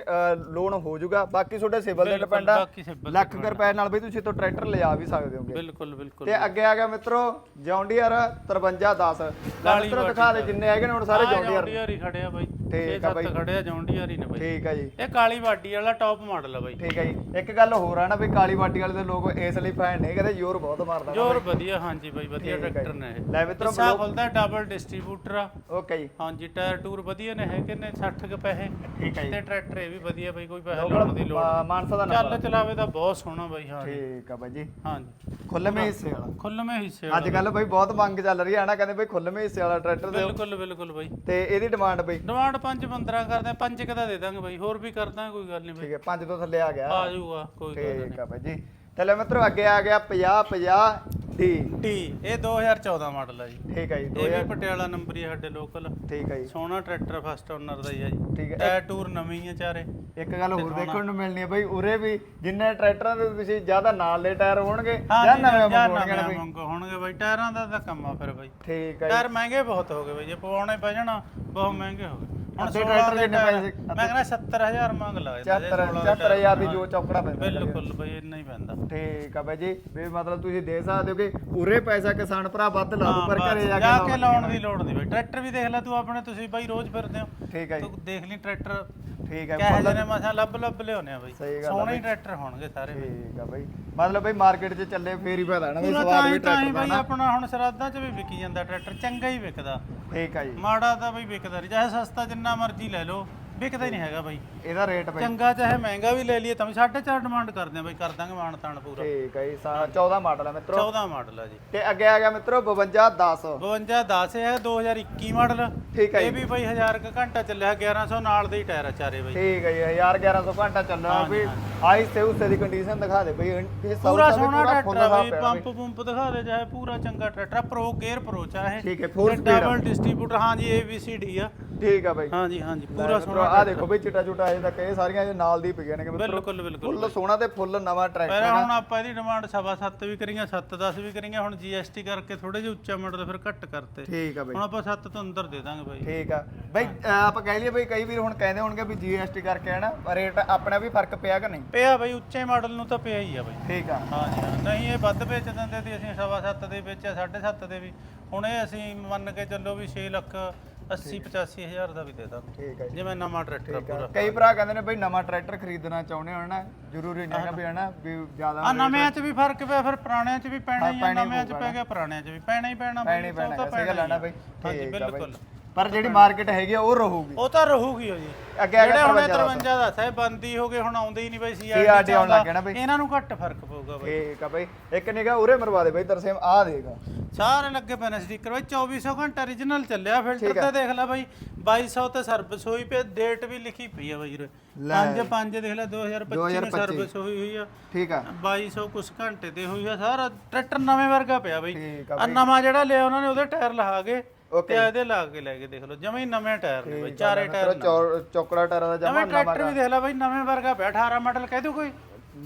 ਲੋਨ ਹੋ ਜਾਊਗਾ। ਬਾਕੀ ਤੁਹਾਡੇ ਸਿਵਲ ਤੇ ਡਿਪੈਂਡ ਆ। ਬਾਕੀ ਲੱਖ ਕੁ ਰੁਪਏ ਨਾਲ ਬਈ ਤੁਸੀਂ ਤੋਂ ਟਰੈਕਟਰ ਲਿਆ ਵੀ ਸਕਦੇ ਹੋਗੇ। ਬਿਲਕੁਲ ਬਿਲਕੁਲ। ਤੇ ਅੱਗੇ ਆ ਗਿਆ ਮਿੱਤਰੋ ਜੌਂਡੀਅਰ 5310 ਲੈ ਮਿੱਤਰੋ ਦਿਖਾ ਦੇ ਜਿੰਨੇ ਹੈਗੇ ਨੇ ਹੁਣ ਸਾਰੇ ਜੌਂਡੀਅਰ ਜੌਂਡੀਅਰ ਹੀ ਖੜਿਆ ਬਾਈ। ਠੀਕ ਆ 6-7 ਖੜਿਆ ਜੌਂਡੀਅਰ ਹੀ ਨੇ ਬਾਈ। ਠੀਕ ਆ ਜੀ। ਇਹ ਕਾਲੀ ਵਾਡੀ ਵਾਲਾ ਟੌਪ ਮਾਡਲ ਆ ਬਾਈ। ਠੀਕ ਹੈ ਜੀ। ਇੱਕ ਗੱਲ ਹੋਰ ਆ ਨਾ ਵੀ ਕਾਲੀ ਬਾਟੀ ਵਾਲੇ ਦੇ ਲੋਕ ਇਸ ਲਈ ਫੈਨ ਨੇ ਕਹਿੰਦੇ ਜ਼ੋਰ ਬਹੁਤ ਮਾਰਦਾ ਜੋਰ ਵਧੀਆ ਹਾਂਜੀ ਬਾਈ ਵਧੀਆ ਟਰੈਕਟਰ ਨੇ ਇਹ। ਲੈ ਮਿੱਤਰੋ ਹਿੱਸਾ ਖੁੱਲਦਾ ਡਬਲ ਡਿਸਟ੍ਰੀਬਿਊਟਰ ਆ। ਓਕੇ ਜੀ। ਹਾਂਜੀ ਟਾਇਰ ਟੂਰ ਵਧੀਆ ਨੇ ਹੈਗੇ ਨੇ 60 ਕੁ ਪੈਸੇ। ਠੀਕ ਹੈ ਜੀ। ਤੇ ਟਰੈਕਟਰ ਇਹ ਵੀ ਵਧੀਆ ਬਾਈ ਕੋਈ ਪੈਸੇ ਲਾਉਣ ਦੀ ਲੋੜ ਮਾ- ਮਾਨਸਾ ਦਾ ਨੰਬਰ ਚੱਲ ਚਲਾਵੇ ਤਾਂ ਬਹੁਤ ਸੋਹਣਾ ਬਾਈ ਹਾਂ ਠੀਕ ਆ ਬਾਈ ਜੀ। ਹਾਂਜੀ। ਖੁੱਲਵੇਂ ਹਿੱਸੇ ਵਾਲਾ। ਖੁੱਲਵੇਂ ਹਿੱਸੇ ਅੱਜ ਕੱਲ ਬਈ ਬਹੁਤ ਮੰਗ ਚੱਲ ਰਹੀ ਹੈ ਨਾ ਕਹਿੰਦੇ ਬਈ ਖੁੱਲਵੇਂ ਹਿੱਸੇ ਵਾਲਾ ਟਰੈਕਟਰ ਦੇ ਬਿਲਕੁਲ ਬਿਲਕੁਲ ਬਾਈ। ਤੇ ਇਹਦੀ ਡਿਮਾਂਡ ਬਈ? ਡਿਮਾਂਡ 5 15 ਕਰਦੇ ਆ 5 ਕਦਾ ਦੇ ਦਾਂਗੇ ਬਾਈ ਹੋਰ ਵੀ ਕਰਦਾ ਕੋਈ ਗੱਲ ਨਹੀਂ ਬਾਈ। ਠੀਕ ਹੈ 5 ਤੋਂ ਥੱਲੇ ਆ ਗਿਆ। ਆ ਜਾਊਗਾ ਕੋਈ ਗੱਲ ਠੀਕ ਆ ਬਾਈ ਜੀ। ਤੇ ਲੈ ਮਿੱਤਰੋ ਅੱਗੇ ਆ ਗਿਆ 50 50 ਡੀ। ਟੀ ਇਹ 2014 ਮਾਡਲ ਆ ਜੀ। ਠੀਕ ਹੈ ਜੀ ਇਹ ਵੀ ਪਟਿਆਲਾ ਨੰਬਰ ਹੀ ਸਾਡੇ ਲੋਕਲ ਠੀਕ ਹੈ ਜੀ। ਸੋਹਣਾ ਟਰੈਕਟਰ ਫਸਟ ਓਨਰ ਦਾ ਹੀ ਆ ਜੀ। ਠੀਕ ਹੈ ਟਾਇਰ ਟੂਰ ਨਵੇਂ ਹੀ ਆ ਚਾਰੇ। ਇੱਕ ਗੱਲ ਹੋਰ ਦੇਖਣ ਨੂੰ ਮਿਲਣੀ ਹੈ ਬਈ ਉਰੇ ਵੀ ਜਿੰਨੇ ਟਰੈਕਟਰਾਂ ਦੇ ਤੁਸੀਂ ਜ਼ਿਆਦਾ ਨਾਲ ਦੇ ਟਾਇਰ ਹੋਣਗੇ ਜਾਂ ਨਵੇਂ ਜਾਂ ਮੰਗਵਾਉਣਗੇ ਨਾ ਨਵੇਂ ਬਈ। ਮੰਗ ਹੋਣਗੇ ਬਾਈ ਟਾਇਰਾਂ ਦਾ ਤਾਂ ਕੰਮ ਆ ਫਿਰ ਬਾਈ। ਠੀਕ ਹੈ ਟਾਇਰ ਮਹਿੰਗੇ ਬਹੁਤ ਹੋ ਗਏ ਬਾਈ ਜੇ ਪਵਾਉਣੇ ਪੈ ਜਾਣਾ ਬਹੁਤ ਮਹਿੰਗੇ ਹੋ ਗਏ। ਅੱਧੇ 16 ਟਰੈਕਟਰ ਦੇ ਕਿੰਨੇ ਟਾਇਰ- ਪੈਸੇ? ਮੈਂ ਕਹਿੰਦਾ 70000 ਮੰਗ ਲੱਗਦਾ 74 74000 ਦੀ ਜੋ ਚੌਕੜਾ ਪੈਂਦਾ ਬਿਲਕੁਲ ਬਾਈ ਇੰਨਾ ਹੀ ਪੈਂਦਾ। ਠੀਕ ਆ ਬਾਈ ਜੀ ਵੀ ਮਤਲਬ ਤੁਸੀਂ ਦੇ ਸਕਦੇ ਹੋ ਕਿ ਉਰੇ ਪੈਸਾ ਕਿਸਾਨ ਭਰਾ ਵੱਧ ਲਾ ਦੂ ਪਰ ਬਸ, ਘਰੇ ਜਾ ਜਾ ਕੇ ਕੇ ਲਾਉਣ ਦੀ ਲੋੜ ਨਹੀਂ ਬਾਈ। ਟਰੈਕਟਰ ਵੀ ਦੇਖ ਲੈ ਤੂੰ ਆਪਣੇ ਤੁਸੀਂ ਬਾਈ ਰੋਜ਼ ਫਿਰਦੇ ਹੋ। ਠੀਕ ਹੈ ਜੀ। ਤੂੰ ਦੇਖ ਲਈ ਟਰੈਕਟਰ। ਠੀਕ ਹੈ ਕਹੇ ਜਨੇ ਮਸਾ ਲੱਭ ਲੱਭ ਲਿਆਉਨੇ ਆ ਬਾਈ। ਸਹੀ ਗੱਲ ਆ ਸੋਹਣੇ ਹੀ ਟਰੈਕਟਰ ਹੋਣਗੇ ਸਾਰੇ। ਠੀਕ ਆ ਬਾਈ। ਮਤਲਬ ਬਈ ਮਾਰਕੀਟ 'ਚ ਚੱਲੇ ਫੇਰ ਹੀ ਫਾਇਦਾ ਨਾ ਵੀ ਪੂਰਾ ਸਵਾਦ ਤਾਂ ਵੀ ਹੀ ਤਾਂ ਹੀ ਟਰੈਕਟਰ ਬਾਈ ਦਾ ਨਾ। ਆਪਣਾ ਹੁਣ ਸਰਾਦਾਂ 'ਚ ਵੀ ਵਿਕੀ ਜਾਂਦਾ ਟਰੈਕਟਰ ਚੰਗਾ ਹੀ ਵਿਕਦਾ। ਠੀਕ ਆ ਜੀ। ਮਾੜਾ ਤਾਂ ਬਈ ਵਿਕਦਾ ਨਹੀਂ ਚਾਹੇ ਸਸਤਾ ਜਿੰਨਾ ਮਰਜ਼ੀ ਲੈ ਲਓ ਵਿਕਦਾ ਹੀ ਨਹੀਂ ਹੈਗਾ ਬਾਈ। ਇਹਦਾ ਰੇਟ ਬਈ। ਚੰਗਾ ਚਾਹੇ ਮਹਿੰਗਾ ਵੀ ਲੈ ਲਈਏ ਤਾਂ ਵੀ 4.5 ਡਿਮਾਂਡ ਕਰਦੇ ਆ ਬਾਈ ਕਰ ਦਾਂਗੇ ਮਾਨ ਤਾਨ ਪੂਰਾ। ਠੀਕ ਆ ਜੀ ਸਾ 14 ਮਾਡਲ ਆ ਮਿੱਤਰੋ। 14 ਮਾਡਲ ਆ ਜੀ। ਤੇ ਅੱਗੇ ਆ ਗਿਆ ਮਿੱਤਰੋ 52 10 52 10 ਹੈ 2021 ਮਾਡਲ ਠੀਕ ਆ ਇਹ ਜੀ। ਵੀ ਬਾਈ 1000 ਕ ਘੰਟਾ ਚੱਲਿਆ 1100 ਨਾਲ ਦੇ ਹੀ ਟਾਇਰ ਆ ਚਾਰੇ ਬਾਈ। ਠੀਕ ਹੈ ਜੀ 1000 1100 ਘੰਟਾ ਚੱਲਣਾ ਵੀ ਆਈ ਸੇ ਉਸੇ ਦੀ ਕੰਡੀਸ਼ਨ ਦਿਖਾ ਦੇ ਬਈ ਇਹ ਪੂਰਾ ਸੋਹਣਾ ਟਰੈਕਟਰ full ਆ ਬਾਈ ਪੰਪ ਪੰਪ ਦਿਖਾ ਦੇ ਚਾਹੇ ਪੂਰਾ ਚੰਗਾ ਟਰੈਕਟਰ ਪ੍ਰੋ ਗੇਅਰ ਪ੍ਰੋ ਚਾਹੇ ਠੀਕ ਹੈ ਡਬਲ ਡਿਸਟ੍ਰੀਬਿਊਟਰ ਹਾਂਜੀ ABCD ਆ। ਠੀਕ ਆ ਬਾਈ। ਹਾਂਜੀ ਹਾਂਜੀ ਪੂਰਾ ਸੋਹਣਾ ਆ ਦੇਖੋ ਬਈ ਚਿੱਟਾ ਚੁੱਟਾ ਅਜੇ ਤੱਕ ਇਹ ਸਾਰੀਆਂ ਇਹ ਨਾਲ ਦੀ ਪਈਆਂ ਨੇ ਕਿ ਮਿੱਤਰੋ ਬਿਲਕੁਲ ਬਿਲਕੁਲ ਫੁੱਲ ਸੋਹਣਾ ਤੇ ਫੁੱਲ ਨਵਾਂ ਟਰੈਕਟਰ ਪਹਿਲਾਂ ਹੁਣ ਆਪਾਂ ਇਹਦੀ ਡਿਮਾਂਡ ਸਵਾ ਸੱਤ ਵੀ ਕਰੀਆਂ 7 10 ਵੀ ਕਰੀਆਂ ਹੁਣ GST ਕਰਕੇ ਥੋੜੇ ਜਿਹਾ ਉੱਚਾ ਮਾਡਲ ਫਿਰ ਘੱਟ ਕਰਤੇ। ਠੀਕ ਆ ਬਈ। ਹੁਣ ਆਪਾਂ 7 ਤੋਂ ਅੰਦਰ ਦੇ ਦਾਂਗੇ ਬਾਈ। ਠੀਕ ਆ। ਬਈ ਆਪਾਂ ਕਹਿ ਲਈਏ ਬਈ ਕਈ ਵੀਰ ਹੁਣ ਕਹਿੰਦੇ ਹੋਣਗੇ ਵੀ GST ਕਰਕੇ ਹੈ ਨਾ ਰੇਟ ਆਪਣਾ ਵੀ ਫ਼ਰਕ ਪਿਆ ਕਿ ਨਹੀਂ? ਪਿਆ ਬਾਈ ਉੱਚੇ ਮਾਡਲ ਨੂੰ ਤਾਂ ਪਿਆ ਹੀ ਆ ਬਾਈ। ਠੀਕ ਆ। ਹਾਂਜੀ ਨਹੀਂ ਇਹ ਵੱਧ ਵੇਚ ਦਿੰਦੇ ਤੇ ਅਸੀਂ ਸਵਾ ਸੱਤ ਦੇ ਵੇਚਿਆ 7.5 ਦੇ ਵੀ। ਹੁਣ ਇਹ ਅਸੀਂ ਮੰਨ ਕੇ ਚੱਲੋ ਵੀ 6 ਲੱਖ 80 85 ਹਜ਼ਾਰ ਦਾ ਵੀ ਦੇ ਦਾਂਗੇ। ਠੀਕ ਆ ਜੀ। ਜਿਵੇਂ ਨਵਾਂ ਟਰੈਕਟਰ ਆ ਪੂਰਾ। ਕਈ ਭਰਾ ਕਹਿੰਦੇ ਨੇ ਬਈ ਨਵਾਂ ਟਰੈਕਟਰ ਖਰੀਦਣਾ ਚਾਹੁੰਦੇ ਹੋ ਨਾ ਜ਼ਰੂਰੀ ਨਹੀਂ ਹੈਗਾ ਵੀ ਹਨਾ ਵੀ ਜ਼ਿਆਦਾ ਆ ਨਵਿਆਂ 'ਚ ਵੀ ਫ਼ਰਕ ਪਿਆ ਫਿਰ ਪੁਰਾਣਿਆਂ 'ਚ ਵੀ ਪੈਣਾ ਹੀ ਆ ਪੈਣਾ ਹੀ ਨਵਿਆਂ 'ਚ ਪੈ ਗਿਆ ਪੁਰਾਣਿਆਂ 'ਚ ਵੀ ਪੈਣਾ ਹੀ ਪੈਣਾ ਪੈਣੀ ਪੈਣਾ ਸਹੀ ਗੱਲ ਆ ਨਾ ਹੀ ਬਈ। ਹਾਂਜੀ ਠੀਕ ਆ ਬਈ। ਬਿਲਕੁਲ ਪਰ ਜਿਹੜੀ ਮਾਰਕੀਟ ਹੈਗੀ ਆ ਉਹ ਰਹੂਗੀ। ਉਹ ਤਾਂ ਰਹੂਗੀ ਉਹ ਜੀ। ਅੱਗੇ ਆ ਜਿਹੜੇ ਗਿਆ ਹੁਣ 53 53 ਦਾ ਸਾਹਿਬ ਬੰਦੀ ਹੋ ਗਏ ਹੁਣ ਆਉਂਦੇ ਹੀ ਨਹੀਂ ਬਈ CRD ਆਉਣ ਲੱਗ ਗਿਆ ਨਾ ਬਈ। ਇਹਨਾਂ ਨੂੰ ਘੱਟ ਫ਼ਰਕ ਪਊਗਾ ਬਈ। ਠੀਕ ਆ ਬਈ। ਇੱਕ ਨਿਗਾ ਉਰੇ ਮਰਵਾ ਦੇ ਬਈ ਤਰਸੇਮ ਆ ਦੇਗਾ ਸਾਰੇ ਲੱਗੇ ਨੇ ਸਟicker ਬਈ 2400 ਘੰਟਾ origignal ਚੱਲਿਆ ਫਿਲਟਰ ਤੇ ਦੇਖ ਲੈ ਬਈ 2200 ਤੇ ਸਰਵਿਸ ਹੋਈ ਪਈ ਡੇਟ ਵੀ ਲਿਖੀ ਪਈ ਆ ਬਈ ਲੈ। 5 5 ਦੇਖ ਲੈ 2025 ਨੂੰ ਸਰਵਿਸ ਹੋਈ ਹੋਈ ਆ। ਠੀਕ ਆ। 2200 ਕੁਛ ਘੰਟੇ ਤੇ ਹੋਈ ਆ ਸਾਰਾ ਟਰੈਕਟਰ ਨਵੇਂ ਵਰਗਾ ਪਿਆ ਬਈ। ਠੀਕ ਆ ਆ ਨਵਾਂ ਜਿਹੜਾ ਲਿਆ ਉਹਨਾਂ ਨੇ ਉਹਦੇ ਟਾਇਰ ਲਹਾ ਕੇ. ਤੇ ਇਹਦੇ ਲਾ ਕੇ ਲੈ ਕੇ ਦੇਖ ਲਓ ਜਮੇ ਨਵੇਂ ਟਾਇਰ ਨੇ ਬਈ ਚਾਰੇ ਟਾਇਰ ਚੌ- ਚੌਕੜਾ ਟਾਇਰਾਂ ਦਾ ਜਮਾ ਨਵੇਂ ਟਰੈਕਟਰ ਵੀ ਦੇਖ ਲੈ ਬਈ ਨਵੇਂ ਵਰਗਾ ਪਿਆ 18 ਮਾਡਲ ਕਹਿ ਦੂ ਕੋਈ।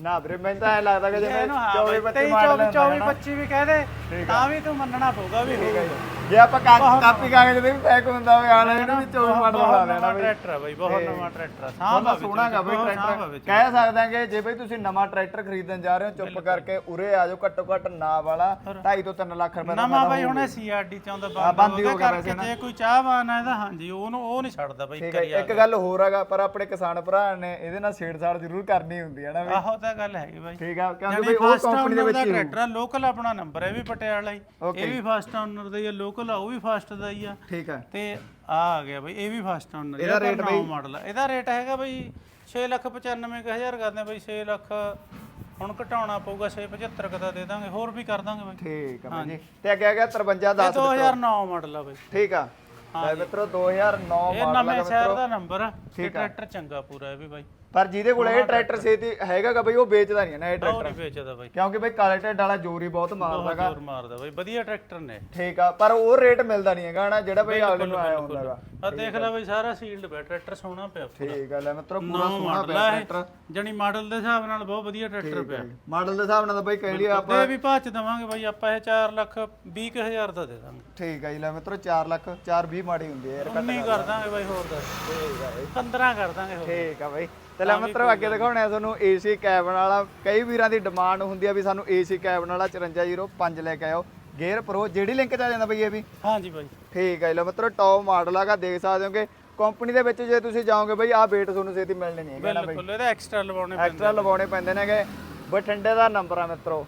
ਨਾ ਵੀਰੇ ਮੈਨੂੰ ਤਾਂ ਐ ਲੱਗਦਾ ਕਿ ਜਿਵੇਂ ਇਹਨੂੰ ਹਾਂ 24 ਬਈ 25 23 ਮਾਡਲ 24 ਹੁੰਦਾ 25 ਵੀ ਕਹਿ ਦੇ ਤਾਂ ਵੀ ਤੂੰ ਮੰਨਣਾ ਪਊਗਾ ਵੀ ਹੋਊਗਾ। ਜੇ ਆਪਾਂ ਕਾ- ਕਾਪੀ ਕਾਗਜ਼ ਦੇ ਵੀ ਪੈਕ ਹੁੰਦਾ ਹੋਵੇ ਆਲੇ ਇਹਨੂੰ ਵੀ 24 ਮਾਡਲ ਲਾ ਲੈਣਾ ਬਈ ਟਰੈਕਟਰ ਆ ਬਈ ਬਹੁਤ ਨਵਾਂ ਟਰੈਕਟਰ ਆ ਸਾਹ ਬਹੁਤ ਸੋਹਣਾਗਾ ਬਈ ਟਰੈਕਟਰ। ਕਹਿ ਸਕਦੇ ਹਾਂ ਕਿ ਜੇ ਬਈ ਤੁਸੀਂ ਨਵਾਂ ਟਰੈਕਟਰ ਖਰੀਦਣ ਜਾ ਰਹੇ ਹੋ ਚੁੱਪ ਕਰਕੇ ਉਰੇ ਆ ਜਾਓ ਘੱਟੋ ਘੱਟ ਨਾ ਵਾਲਾ 2.5 ਤੋਂ 3 ਲੱਖ ਰੁਪਏ ਦਾ ਨਵਾਂ ਬਾਈ ਹੁਣ ਸੀਆਰਡੀ ਚ ਆਉਂਦਾ ਬੰਦ ਹੋ ਗਿਆ ਕਰਕੇ ਜੇ ਕੋਈ ਚਾਹਵਾਨ ਹੈ ਤਾਂ ਹਾਂਜੀ ਉਹਨੂੰ ਉਹ ਨਹੀਂ ਛੱਡਦਾ ਬਾਈ ਠੀਕ ਹੈ ਇੱਕ ਗੱਲ ਹੋਰ ਹੈਗਾ ਪਰ ਆਪਣੇ ਕਿਸਾਨ ਭਰਾ ਨੇ ਇਹਦੇ ਨਾਲ ਛੇੜਛਾੜ ਜ਼ਰੂਰ ਕਰਨੀ ਹੁੰਦੀ ਹੈ ਨਾ ਬਈ। ਆਹੋ ਤਾਂ ਗੱਲ ਹੈਗੀ ਬਾਈ। ਠੀਕ ਆ ਕਿਉਂਕਿ ਬਈ ਉਹ ਕੰਪਨੀ ਦੇ ਵਿੱਚ ਦਾ। ਟਰੈਕਟਰ ਆ ਲੋਕਲ ਆਪਣਾ ਨੰਬਰ ਹੈ ਵੀ ਪਟਿਆਲਾ ਹੀ। ਇਹ ਵੀ ਫਸਟ ਓਨਰ ਦਾ ਹੀ ਆ ਲੋਕਲ ਆ ਉਹ ਵੀ ਫਸਟ ਦਾ ਹੀ ਆ। ਠੀਕ ਹੈ ਤੇ ਆ ਆ ਗਿਆ ਬਈ ਇਹ ਵੀ ਫਸਟ ਓਨਰ ਇਹਦਾ rate ਬਈ ਮਾਡਲ ਆ। ਇਹਦਾ ਰੇਟ ਹੈਗਾ ਬਈ 695000 ਕਰਦੇ ਆ ਬਈ 6 ਲੱਖ ਹੁਣ ਘਟਾਉਣਾ ਪਊਗਾ 675 ਕਦਾ ਦੇ ਦਾਂਗੇ ਹੋਰ ਵੀ ਕਰ ਦਾਂਗੇ ਬਈ। ਠੀਕ ਆ ਬਾਈ ਜੀ। ਤੇ ਅੱਗੇ ਆ ਗਿਆ 53 ਇਹ 10 2009 ਮਾਡਲ ਆ ਬਈ। ਠੀਕ ਆ। ਲੈ ਮਿੱਤਰੋ 2009 ਇਹ ਮਾਡਲ ਨਵੇਂ ਹੈ ਸ਼ਹਿਰ ਮਿੱਤਰੋ। ਦਾ ਨੰਬਰ ਆ। ਤੇ ਟਰੈਕਟਰ ਚੰਗਾ ਪੂਰਾ ਇਹ ਵੀ ਬਾਈ। ਪਰ ਜਿਹਦੇ ਕੋਲ ਇਹ ਟਰੈਕਟਰ ਛੇਤੀ ਹੈਗਾਗਾ ਬਈ ਉਹ ਵੇਚਦਾ ਨਹੀਂ ਨਾ ਇਹ ਉਹ ਟਰੈਕਟਰ। ਨਹੀਂ ਵੇਚਦਾ ਬਾਈ। ਕਿਉਂਕਿ ਬਈ ਕਾਲੇ ਢਿੱਡ ਵਾਲਾ ਜ਼ੋਰ ਬਹੁਤ ਮਾਰਦਾਗਾ ਜ਼ੋਰ ਮਾਰਦਾ ਬਾਈ ਵਧੀਆ ਟਰੈਕਟਰ ਨੇ। ਠੀਕ ਆ ਪਰ ਉਹ ਰੇਟ ਮਿਲਦਾ ਨਹੀਂ ਹੈਗਾ ਨਾ ਜਿਹੜਾ ਬਈ ਅਗਲੇ ਨੂੰ ਆਇਆ ਹੁੰਦਾਗਾ ਆ ਦੇਖ ਲੈ ਬਾਈ ਸਾਰਾ ਸੀਲਡ ਪਿਆ ਟਰੈਕਟਰ ਸੋਹਣਾ ਪਿਆ ਠੀਕ ਆ ਲੈ ਮਿੱਤਰੋ ਪੂਰਾ ਨਵਾਂ ਸੋਹਣਾ ਮਾਡਲ ਪਿਆ ਆ ਇਹ। ਟਰੈਕਟਰ। ਜਣੀ ਮਾਡਲ ਦੇ ਹਿਸਾਬ ਨਾਲ ਬਹੁਤ ਵਧੀਆ ਟਰੈਕਟਰ ਪਿਆ। ਮਾਡਲ ਦੇ ਹਿਸਾਬ ਨਾਲ ਤਾਂ ਬਈ ਕਹਿ ਲਈ ਆਪਾਂ ਇਹ ਵੀ ਭਾਅ ਚ ਦਵਾਂਗੇ ਬਾਈ ਆਪਾਂ ਇਹ 4 ਲੱਖ 20 ਕੁ ਹਜ਼ਾਰ ਦਾ ਦੇ ਦਾਂਗੇ। ਠੀਕ ਆ ਜੀ ਲੈ ਮਿੱਤਰੋ 4 ਲੱਖ 4 20 ਮਾੜੀ ਹੁੰਦੀ ਹੈ ਯਾਰ ਕਰ ਦਾਂਗੇ ਬਾਈ ਹੋਰ ਦੱਸ। 15 ਕਰ ਦਾਂਗੇ ਹੋਰ। ਠੀਕ ਆ ਬਈ। ਤੇ ਲੈ ਮਿੱਤਰੋ ਅੱਗੇ ਦਿਖਾਉਣੇ ਆ ਤੁਹਾਨੂੰ ਏਸੀ ਕੈਬਨ ਵਾਲਾ। ਕਈ ਵੀਰਾਂ ਦੀ ਡਿਮਾਂਡ ਹੁੰਦੀ ਆ ਵੀ ਸਾਨੂੰ ਏਸੀ ਕੈਬਨ ਵਾਲਾ 5405 ਲੈ ਕੇ ਆਓ ਗੇਅਰ ਪ੍ਰੋ ਜਿਹੜੀ ਲਿੰਕ ਚ ਆ ਜਾਂਦਾ ਬਈ ਇਹ ਵੀ? ਹਾਂਜੀ ਬਾਈ। ਠੀਕ ਹੈ ਲੋ ਮਿੱਤਰੋ ਟੌਪ ਮਾਡਲ ਆਗਾ ਦੇਖ ਸਕਦੇ ਹੋ ਕਿ ਕੰਪਨੀ ਦੇ ਵਿੱਚ ਜੇ ਤੁਸੀਂ ਜਾਓਗੇ ਬਈ ਆਹ ਵੇਟ ਤੁਹਾਨੂੰ ਛੇਤੀ ਮਿਲਣੀ ਨਹੀਂ ਹੈਗਾ ਨਾ ਬਈ। ਬਿਲਕੁਲ ਇਹਦਾ ਐਕਸਟਰਾ ਲਵਾਉਣੇ ਪੈਂਦੇ ਐਕਸਟਰਾ ਲਵਾਉਣੇ ਪੈਂਦੇ ਨੇਗੇ। ਬਠਿੰਡੇ ਦਾ ਨੰਬਰ ਆ ਮਿੱਤਰੋ।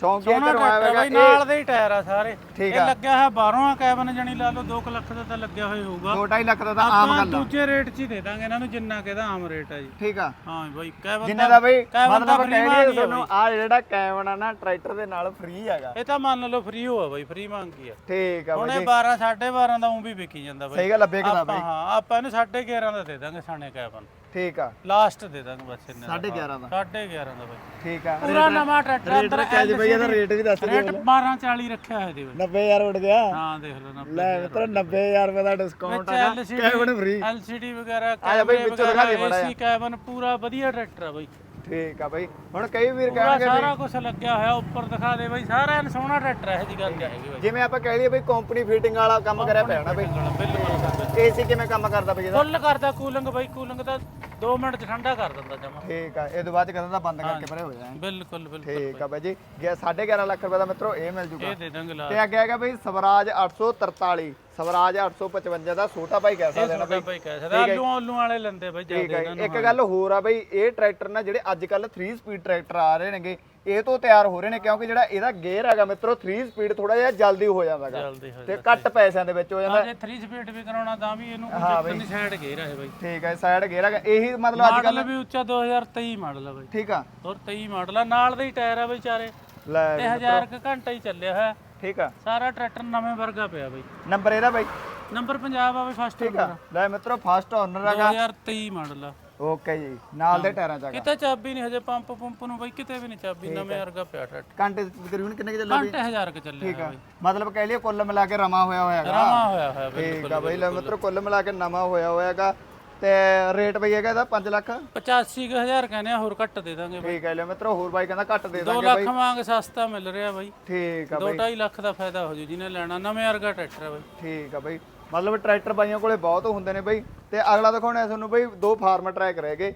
ਸ਼ੌਂਕੀ ਸੋਹਣਾ ਕਰਵਾਇਆ ਟਰੈਕਟਰ ਬਾਈ ਨਾਲ ਦੇ ਹੀ ਟਾਇਰ ਆ ਸਾਰੇ। ਠੀਕ ਇਹ ਲੱਗਿਆ ਹੈ ਬਾਹਰੋਂ ਆ ਕੈਬਨ ਜਣੀ ਲਾ ਲਓ 2 ਲੱਖ ਦਾ ਤਾਂ ਲੱਗਿਆ ਹੋਇਆ ਹੋਊਗਾ। 2.5 ਲੱਖ ਦਾ ਤਾਂ ਆਮ ਆਪਾਂ ਗੱਲ ਆ। ਦੂਜੇ ਰੇਟ 'ਚ ਹੀ ਦੇ ਦਾਂਗੇ ਇਹਨਾਂ ਨੂੰ ਜਿੰਨਾ ਕਿ ਇਹਦਾ ਆਮ ਰੇਟ ਆ ਜੀ। ਠੀਕ ਆ। ਹਾਂ ਬਾਈ ਕੈਬਨ ਜਿੰਨੇ ਦਾ ਬਈ ਕੈਬਨ ਦਾ ਮਤਲਬ free ਕਹਿ ਮੰਗ ਲਈਏ ਹੀ ਆ ਤੁਹਾਨੂੰ ਆ ਜਿਹੜਾ ਕੈਬਨ ਆ ਨਾ ਟਰੈਕਟਰ ਦੇ ਨਾਲ ਫ੍ਰੀ ਹੈਗਾ। ਇਹ ਤਾਂ ਮੰਨ ਲਓ ਫ੍ਰੀ ਹੋਆ ਬਾਈ ਫ੍ਰੀ ਮੰਗੀ ਆ। ਠੀਕ ਆ ਹੁਣ ਬਈ ਇਹ 12 12.5 ਦਾ ਉਂ ਵੀ ਵਿਕੀ ਜਾਂਦਾ ਬਾਈ। ਸਹੀ ਗੱਲ ਆ ਵੇਖਦਾ ਆਪਾਂ ਹਾਂ ਆਪਾਂ ਇਹਨੂੰ 11.5 ਦਾ ਦੇ ਦਾਂਗੇ ਕੈਬਨ। ਠੀਕ ਆ। ਲਾਸਟ ਦੇ ਦਾਂਗੇ ਬਸ ਇੰਨੇ 11.5 ਦਾ। 11.5 ਦਾ ਬਾਈ। ਠੀਕ ਆ। ਪੂਰਾ ਨਵਾਂ ਟਰੈਕਟਰ ਰੇਟ ਅੰਦਰ ਰੱਖਿਆ ਜੀ ਬਈ ਇਹਦਾ ਰੇਟ ਵੀ ਦੱਸ ਦਿਓ। ਰੇਟ 1240 ਰੱਖਿਆ ਹੋਇਆ ਦੀ ਬਾਈ। 90000 ਉੱਡ ਗਿਆ। ਹਾਂ ਦੇਖ ਲਓ ਨਾ ਲੈ ਮਿੱਤਰ 90000 ਰੁਪਏ ਦਾ discount LCD cabin free LCD ਵਗੈਰਾ ਆ ਬਈ ਵਿੱਚੋਂ ਦਿਖਾ ਦੇ ਮਾੜਾ ਏਸੀ ਕੈਬਨ ਪੂਰਾ ਵਧੀਆ ਟਰੈਕਟਰ ਆ ਬਾਈ। ਠੀਕ ਆ ਬਈ। ਹੁਣ ਕਈ ਵੀਰ ਪੂਰਾ ਕਹਿਣਗੇ ਸਾਰਾ ਕੁਝ ਲੱਗਿਆ ਹੋਇਆ ਉੱਪਰ ਦਿਖਾ ਦੇ ਬਾਈ ਸਾਰਾ ਐਨ ਸੋਹਣਾ ਟਰੈਕਟਰ ਹੈ ਜੀ ਗੱਲ ਨਹੀਂ ਹੈਗੀ ਬਾਈ। ਜਿਵੇਂ ਆਪਾਂ ਕਹਿ ਲਈਏ ਬਈ ਕੰਪਨੀ ਫਿਟਿੰਗ ਵਾਲਾ ਕੰਮ ਕਰਿਆ ਪਿਆ ਨਾ ਬਈ। ਬਿਲਕੁਲ। ਏਸੀ ਕਿਵੇਂ ਕੰਮ ਕਰਦਾ ਬਈ ਇਹਦਾ? ਫੁੱਲ ਕਰਦਾ ਕੂਲਿੰਗ ਬਾਈ ਕੂਲਿੰਗ ਤਾਂ 2 ਮਿੰਟ ਚ ਠੰਡਾ ਕਰ ਦਿੰਦਾ ਜਮਾ। ਠੀਕ ਆ ਇਹ ਤੋਂ ਬਾਅਦ ਕਹਿੰਦਾ ਬੰਦ ਕਰਕੇ ਪਰੇ ਹੋ ਜਾਏ। ਬਿਲਕੁਲ ਬਿਲਕੁਲ ਠੀਕ ਆ ਬਾਈ ਜੀ। ਗਿਆ 11.5 ਲੱਖ ਰੁਪਏ ਦਾ ਮਿੱਤਰੋ ਇਹ ਮਿਲ ਜੂਗਾ। ਇਹ ਦੇ ਦਾਂਗੇ ਲਾ ਤੇ ਅੱਗੇ ਹੈਗਾ ਬਈ ਸਵਰਾਜ 843 ਸਵਰਾਜ 855 ਦਾ ਛੋਟਾ ਭਾਈ ਕਹਿ ਸਕਦੇ ਨਾ ਛੋਟਾ ਬਾਈ। ਕਹਿ ਸਕਦਾ ਆਲੂ ਆਲੂ ਵਾਲੇ ਲੈਂਦੇ ਬਾਈ ਠੀਕ ਜ਼ਿਆਦਾ ਇੱਕ ਗੱਲ ਹੋਰ ਆ ਬਈ ਇਹ ਟਰੈਕਟਰ ਨਾ ਜਿਹੜੇ ਅੱਜ ਕੱਲ 3 ਸਪੀਡ ਟਰੈਕਟਰ ਆ ਰਹੇ ਨੇਗੇ ਇਹ ਤੋਂ ਤਿਆਰ ਹੋ ਰਹੇ ਨੇ ਕਿਉਂਕਿ ਜਿਹੜਾ ਇਹਦਾ ਗੇਅਰ ਹੈਗਾ ਮਿੱਤਰੋ 3 ਸਪੀਡ ਥੋੜਾ ਜਿਹਾ ਜਲਦੀ ਹੋ ਜਾਂਦਾਗਾ ਜਲਦੀ ਹੋ ਤੇ ਘੱਟ ਪੈਸਿਆਂ ਦੇ ਵਿੱਚ ਹੋ ਜਾਂਦਾ। ਜੇ 3 ਸਪੀਡ ਵੀ ਕਰਾਉਣਾ ਤਾਂ ਵੀ ਇਹਨੂੰ ਕੋਈ ਚੱਕਰ ਨਹੀਂ ਸਾਈਡ ਗੇ ਰਹੇ ਬਾਈ। ਠੀਕ ਹੈ ਸਾਈਡ ਗੇਅਰ ਹੈਗਾ। ਇਹੀ ਮਤਲਬ ਅੱਜ ਮਾਡਲ ਵੀ ਉੱਚਾ 2023 ਮਾਡਲ ਆ ਬਾਈ। ਠੀਕ ਆ। ਹੋਰ 23 ਮਾਡਲ ਆ ਨਾਲ ਦੇ ਹੀ ਟਾਇਰ ਆ ਬਈ ਚਾਰੇ। ਲੈ ਤੇ 1000 ਕ ਘੰਟਾ ਹੀ ਚੱਲਿਆ ਹੋਇਆ ਠੀਕ ਆ। ਸਾਰਾ ਟਰੈਕਟਰ ਨਵੇਂ ਵਰਗਾ ਪਿਆ ਬਾਈ। ਨੰਬਰ ਇਹਦਾ ਬਾਈ। ਨੰਬਰ ਪੰਜਾਬ ਆ ਬਈ ਫਸਟ ਠੀਕ ਆ। ਲੈ ਮਿੱਤਰੋ ਫਸਟ ਓਨਰ ਹੈਗਾ। 2023 ਮਾਡਲ ਆ। ਓਕੇ ਜੀ ਨਾਲ ਦੇ ਟਾਇਰਾਂ ਚ ਹੈਗਾ ਕਿਤੇ ਚਾਬੀ ਨਹੀਂ ਹਜੇ ਪੰਪ ਪੰਪ ਨੂੰ ਬਾਈ ਕਿਤੇ ਵੀ ਨਹੀਂ ਚਾਬੀ ਨਵੇਂ ਵਰਗਾ ਪਿਆ ਟਰੈਕਟਰ ਘੰਟੇ ਤਕਰੀਬਨ ਕਿੰਨੇ ਕੁ ਚੱਲੇ ਬਈ? ਘੰਟੇ 1000 ਕ ਚੱਲਿਆ ਠੀਕ ਆ। ਮਤਲਬ ਕਹਿ ਲਈਏ ਕੁੱਲ ਮਿਲਾ ਕੇ ਰਮਾ ਹੋਇਆ ਹੋਇਆ ਹੈਗਾ। ਰਮਾ ਹੋਇਆ ਹੋਇਆ ਬਾਈ ਠੀਕ ਆ ਬਈ ਲੈ ਮਿੱਤਰੋ ਕੁੱਲ ਮਿਲਾ ਕੇ ਨਵਾਂ ਹੋਇਆ ਹੋਇਆ ਹੈਗਾ। ਤੇ ਰੇਟ ਬਈ ਹੈਗਾ ਇਹਦਾ 5 ਲੱਖ? 85000 ਕਹਿੰਦੇ ਆ ਹੋਰ ਘੱਟ ਦੇ ਦਾਂਗੇ ਠੀਕ ਹੈ ਲੈ ਮਿੱਤਰੋ ਹੋਰ ਬਾਈ ਕਹਿੰਦਾ ਘੱਟ ਦੇ 2 ਦਾਂਗੇ ਲੱਖ ਮੰਗ ਸਸਤਾ ਮਿਲ ਰਿਹਾ ਬਾਈ। ਠੀਕ ਆ 2.5 ਲੱਖ ਦਾ ਫਾਇਦਾ ਹੋ ਜੂ ਜਿਹਨੇ ਲੈਣਾ ਨਵੇਂ ਵਰਗਾ ਟਰੈਕਟਰ ਆ ਬਾਈ। ਠੀਕ ਆ ਬਈ। ਮਤਲਬ ਟਰੈਕਟਰ ਬਾਈਆਂ ਕੋਲੇ ਬਹੁਤ ਹੁੰਦੇ ਨੇ ਬਈ। ਤੇ ਅਗਲਾ ਦਿਖਾਉਣਾ ਤੁਹਾਨੂੰ ਬਈ ਦੋ ਫਾਰਮ ਟਰੈਕ ਰਹਿ ਗਏ।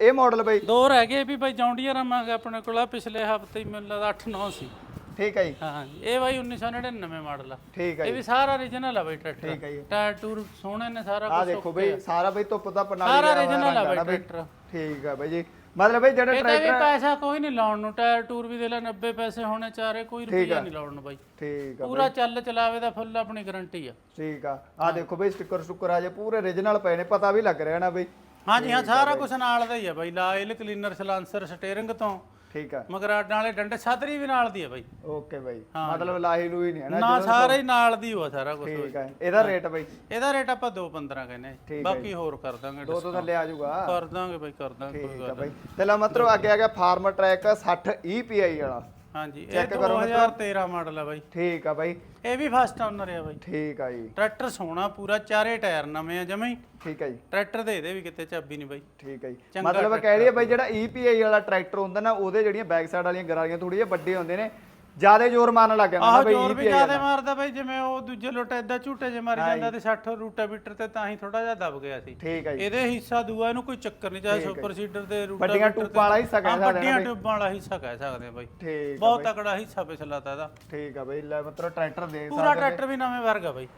ਇਹ ਮਾਡਲ ਬਈ। ਦੋ ਰਹਿ ਗਏ ਵੀ ਬਾਈ ਜੌਂਡੀਅਰ ਮੰਗ ਆਪਣੇ ਕੋਲ ਆ ਪਿਛਲੇ ਹਫ਼ਤੇ ਹੀ ਮੈਨੂੰ ਲੱਗਦਾ 8-9 ਸੀ। ਠੀਕ ਹੈ ਜੀ। ਹਾਂ ਇਹ ਬਾਈ 1999 ਮਾਡਲ ਆ। ਠੀਕ ਹੈ ਇਹ ਵੀ ਸਾਰਾ origignal ਆ ਬਾਈ ਟਰੈਕਟਰ। ਠੀਕ ਹੈ ਜੀ। ਟਾਇਰ ਟੂਰ ਸੋਹਣੇ ਨੇ ਸਾਰਾ ਆ ਕੁਝ ਦੇਖੋ ਬਈ ਸਾਰਾ ਬਈ ਧੁੱਪ ਦਾ ਪਨਾਲੀ ਸਾਰਾ origignal ਆ ਬਈ। ਟਰੈਕਟਰ। ਠੀਕ ਆ ਬਈ ਜੀ। ਮਤਲਬ ਬਈ ਜਿਹੜਾ ਇਹ ਤਾਂ ਵੀ ਟਰੈਕਟਰ ਪੈਸਾ ਕੋਈ ਨਹੀਂ ਲਾਉਣ ਨੂੰ ਟਾਇਰ ਟੂਰ ਵੀ ਦੇ ਲੈ 90 ਪੈਸੇ ਹੋਣੇ ਚਾਰੇ ਕੋਈ ਰੁਪਈਆ ਨਹੀਂ ਲਾਉਣ ਨੂੰ ਬਾਈ। ਠੀਕ ਆ ਪੂਰਾ ਚੱਲ ਚਲਾਵੇ ਦਾ ਫੁੱਲ ਆਪਣੀ ਗਾਰੰਟੀ ਆ। ਠੀਕ ਆ। ਆ ਦੇਖੋ ਬਈ ਸਟicker ਸੁੱਕਰ ਆ ਜੇ ਪੂਰੇ origignal ਪਏ ਨੇ ਪਤਾ ਵੀ ਲੱਗ ਰਿਹਾ ਨਾ ਬਈ। ਹਾਂਜੀ ਹਾਂ ਸਾਰਾ ਕੁਝ ਨਾਲ ਦਾ ਹੀ ਆ ਬਾਈ ਲਾਇਲ ਕਲੀਨਰ ਸਲਾਂਸਰ ਸਟੀਅਰਿੰਗ ਤੋਂ। ਠੀਕ ਆ। ਮਗਰਾਡਾਂ ਵਾਲੇ ਡੰਡੇ ਛਤਰੀ ਵੀ ਨਾਲ ਦੀ ਆ ਬਾਈ। ਓਕੇ ਬਈ। ਮਤਲਬ ਲਾਹੀ ਲੂਈ ਨਹੀਂ ਹੈ ਨਾ ਨਾ ਸਾਰਾ ਹੀ ਨਾਲ ਦੀ ਹੋਆ ਸਾਰਾ ਕੁਝ ਠੀਕ ਆ। ਇਹਦਾ ਰੇਟ ਬਈ? ਇਹਦਾ ਰੇਟ ਆਪਾਂ 2.15 ਕਹਿੰਦੇ ਆ। ਬਾਕੀ ਹੋਰ ਕਰ ਦਾਂਗੇ ਦੋ ਤੋਂ ਥੱਲੇ ਆ ਜਾਊਗਾ। ਕਰ ਦਾਂਗੇ ਬਾਈ ਕਰ ਦਾਂਗੇ ਕੋਈ ਠੀਕ ਆ ਬਈ। ਤੇ ਲੈ ਮਤਰੋ ਅੱਗੇ ਆ ਗਿਆ ਫਾਰਮਰ ਟਰੈਕ 60 EPI ਵਾਲਾ। ਹਾਂਜੀ ਇਹ 2013 ਮਾਡਲ ਆ ਬਾਈ। ਠੀਕ ਆ ਬਈ। ਇਹ ਵੀ ਫਸਟ ਓਨਰ ਆ ਬਾਈ। ਠੀਕ ਆ ਜੀ। ਟਰੈਕਟਰ ਸੋਹਣਾ ਪੂਰਾ ਚਾਰੇ ਟਾਇਰ ਨਵੇਂ ਆ ਜਮੇ ਠੀਕ ਆ ਜੀ। ਟਰੈਕਟਰ ਦੇ ਇਹਦੇ ਵੀ ਕਿਤੇ ਚਾਬੀ ਨਹੀਂ ਬਾਈ। ਠੀਕ ਹੈ ਜੀ। ਮਤਲਬ ਕਹਿ ਲਈਏ ਬਈ ਜਿਹੜਾ EPI ਵਾਲਾ ਟਰੈਕਟਰ ਹੁੰਦਾ ਨਾ ਉਹਦੇ ਜਿਹੜੀਆਂ ਬੈਕ ਸਾਈਡ ਵਾਲੀਆਂ ਗਰਾਰੀਆਂ ਥੋੜੀਆਂ ਵੱਡੇ ਹੁੰਦੇ ਨੇ ਜ਼ਿਆਦਾ ਜ਼ੋਰ ਮਾਰਨ ਲੱਗ ਨਾ ਆਹ ਬਈ ਜ਼ੋਰ ਵੀ ਜ਼ਿਆਦਾ ਮਾਰਦਾ ਬਾਈ ਜਿਵੇਂ ਉਹ ਦੂਜੇ ਲੋਟ ਏਦਾਂ ਝੂਟੇ ਜੇ ਮਾਰੀ ਜਾਂਦਾ ਤੇ 60 ਰੂਟਾਵੀਟਰ ਤੇ ਤਾਂ ਹੀ ਥੋੜਾ ਜਿਹਾ ਦਬ ਗਿਆ ਸੀ। ਠੀਕ ਹੈ ਜੀ। ਇਹਦੇ ਹਿੱਸਾ ਦੂਆ ਇਹਨੂੰ ਕੋਈ ਚੱਕਰ ਨਹੀਂ ਚਾਹੇ ਸੁਪਰ ਸੀਡਰ ਤੇ ਵੱਡੀਆਂ ਰੂਟਾਵੀਟਰ ਟੂਪਾਂ ਵਾਲਾ ਹਿੱਸਾ ਕਹਿ ਸਕਦੇ ਵੱਡੀਆਂ ਟਿਊਬਾਂ ਵਾਲਾ ਹਿੱਸਾ ਕਹਿ ਸਕਦੇ ਆ ਬਾਈ। ਠੀਕ ਬਹੁਤ ਤਕੜਾ ਹਿੱਸਾ ਪਿਛਲਾਤਾ ਇਹਦਾ। ਠੀਕ ਆ ਬਈ ਲੈ ਮਤਲਬ ਟਰੈਕਟਰ ਦੇ ਪੂਰਾ ਟਰੈਕਟਰ ਵੀ ਨਵੇਂ ਵਰਗਾ ਬਾਈ।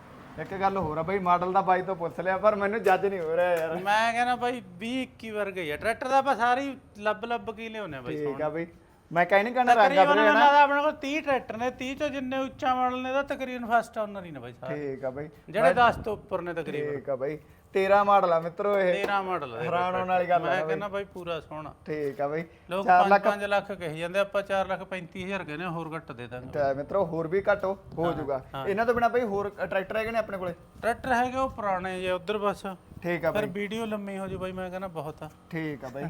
ਇੱਕ ਗੱਲ ਹੋਰ ਆ ਬਈ ਮਾਡਲ ਦਾ ਬਾਈ ਤੋਂ ਪੁੱਛ ਲਿਆ ਪਰ ਮੈਨੂੰ ਜੱਜ ਨਹੀਂ ਹੋ ਰਿਹਾ ਯਾਰ। ਮੈਂ ਕਹਿੰਦਾ ਬਾਈ 20 21 ਵਰਗਾ ਹੀ ਆ। ਟਰੈਕਟਰ ਦਾ ਆਪਾਂ ਸਾਰੀ ਲੱਭ ਲੱਭ ਕੇ ਲਿਆਉਨੇ ਬਾਈ ਠੀਕ ਆ ਬਈ। ਮੈਂ ਕਹਿ ਨਹੀਂ ਕਰਨਾ ਰੰਗ ਤਕਰੀਬਨ ਮੈਨੂੰ ਲੱਗਦਾ ਆਪਣੇ ਕੋਲ 30 ਟਰੈਕਟਰ ਨੇ 30 ਚੋਂ ਜਿੰਨੇ ਉੱਚਾ ਮਾਡਲ ਨੇ ਦਾ ਤਕਰੀਬਨ ਫਸਟ ਓਨਰ ਹੀ ਨੇ ਬਾਈ ਸਾਰੇ। ਠੀਕ ਆ ਬਈ। ਜਿਹੜੇ 10 ਤੋਂ ਉੱਪਰ ਨੇ ਤਕਰੀਬਨ। ਠੀਕ ਆ ਬਈ। 13 ਮਾਡਲ ਆ ਮਿੱਤਰੋ ਇਹ। 13 ਮਾਡਲ ਹੈ ਹੈਰਾਨ ਹੋਣ ਵਾਲੀ ਗੱਲ ਆ ਮੈਂ ਕਹਿੰਦਾ ਬਾਈ ਪੂਰਾ ਸੋਹਣਾ। ਠੀਕ ਆ ਬਈ। ਲੋਕ 5 ਲੱਖ ਕਹੀ ਜਾਂਦੇ ਆਪਾਂ 4 ਲੱਖ 35000 ਕਹਿੰਦੇ ਆ, ਹੋਰ ਘੱਟ ਦੇ ਦਾਂਗੇ। ਤੇ ਮਿੱਤਰੋ ਹੋਰ ਵੀ ਘੱਟ ਹੋ ਹੋ ਜਾਊਗਾ। ਇਹਨਾਂ ਤੋਂ ਬਿਨਾ ਬਈ ਹੋਰ ਟਰੈਕਟਰ ਹੈਗੇ ਨੇ ਆਪਣੇ ਕੋਲੇ? ਟਰੈਕਟਰ ਹੈਗੇ ਉਹ ਪੁਰਾਣੇ ਜੇ ਉਧਰ ਬਸ। ਠੀਕ ਆ ਫਿਰ ਬਾਈ। ਵੀਡੀਓ ਲੰਮੀ ਹੋ ਜੂ ਬਾਈ ਮੈਂ ਕਹਿੰਦਾ ਬਹੁਤ ਆ। ਠੀਕ ਆ ਬਾਈ।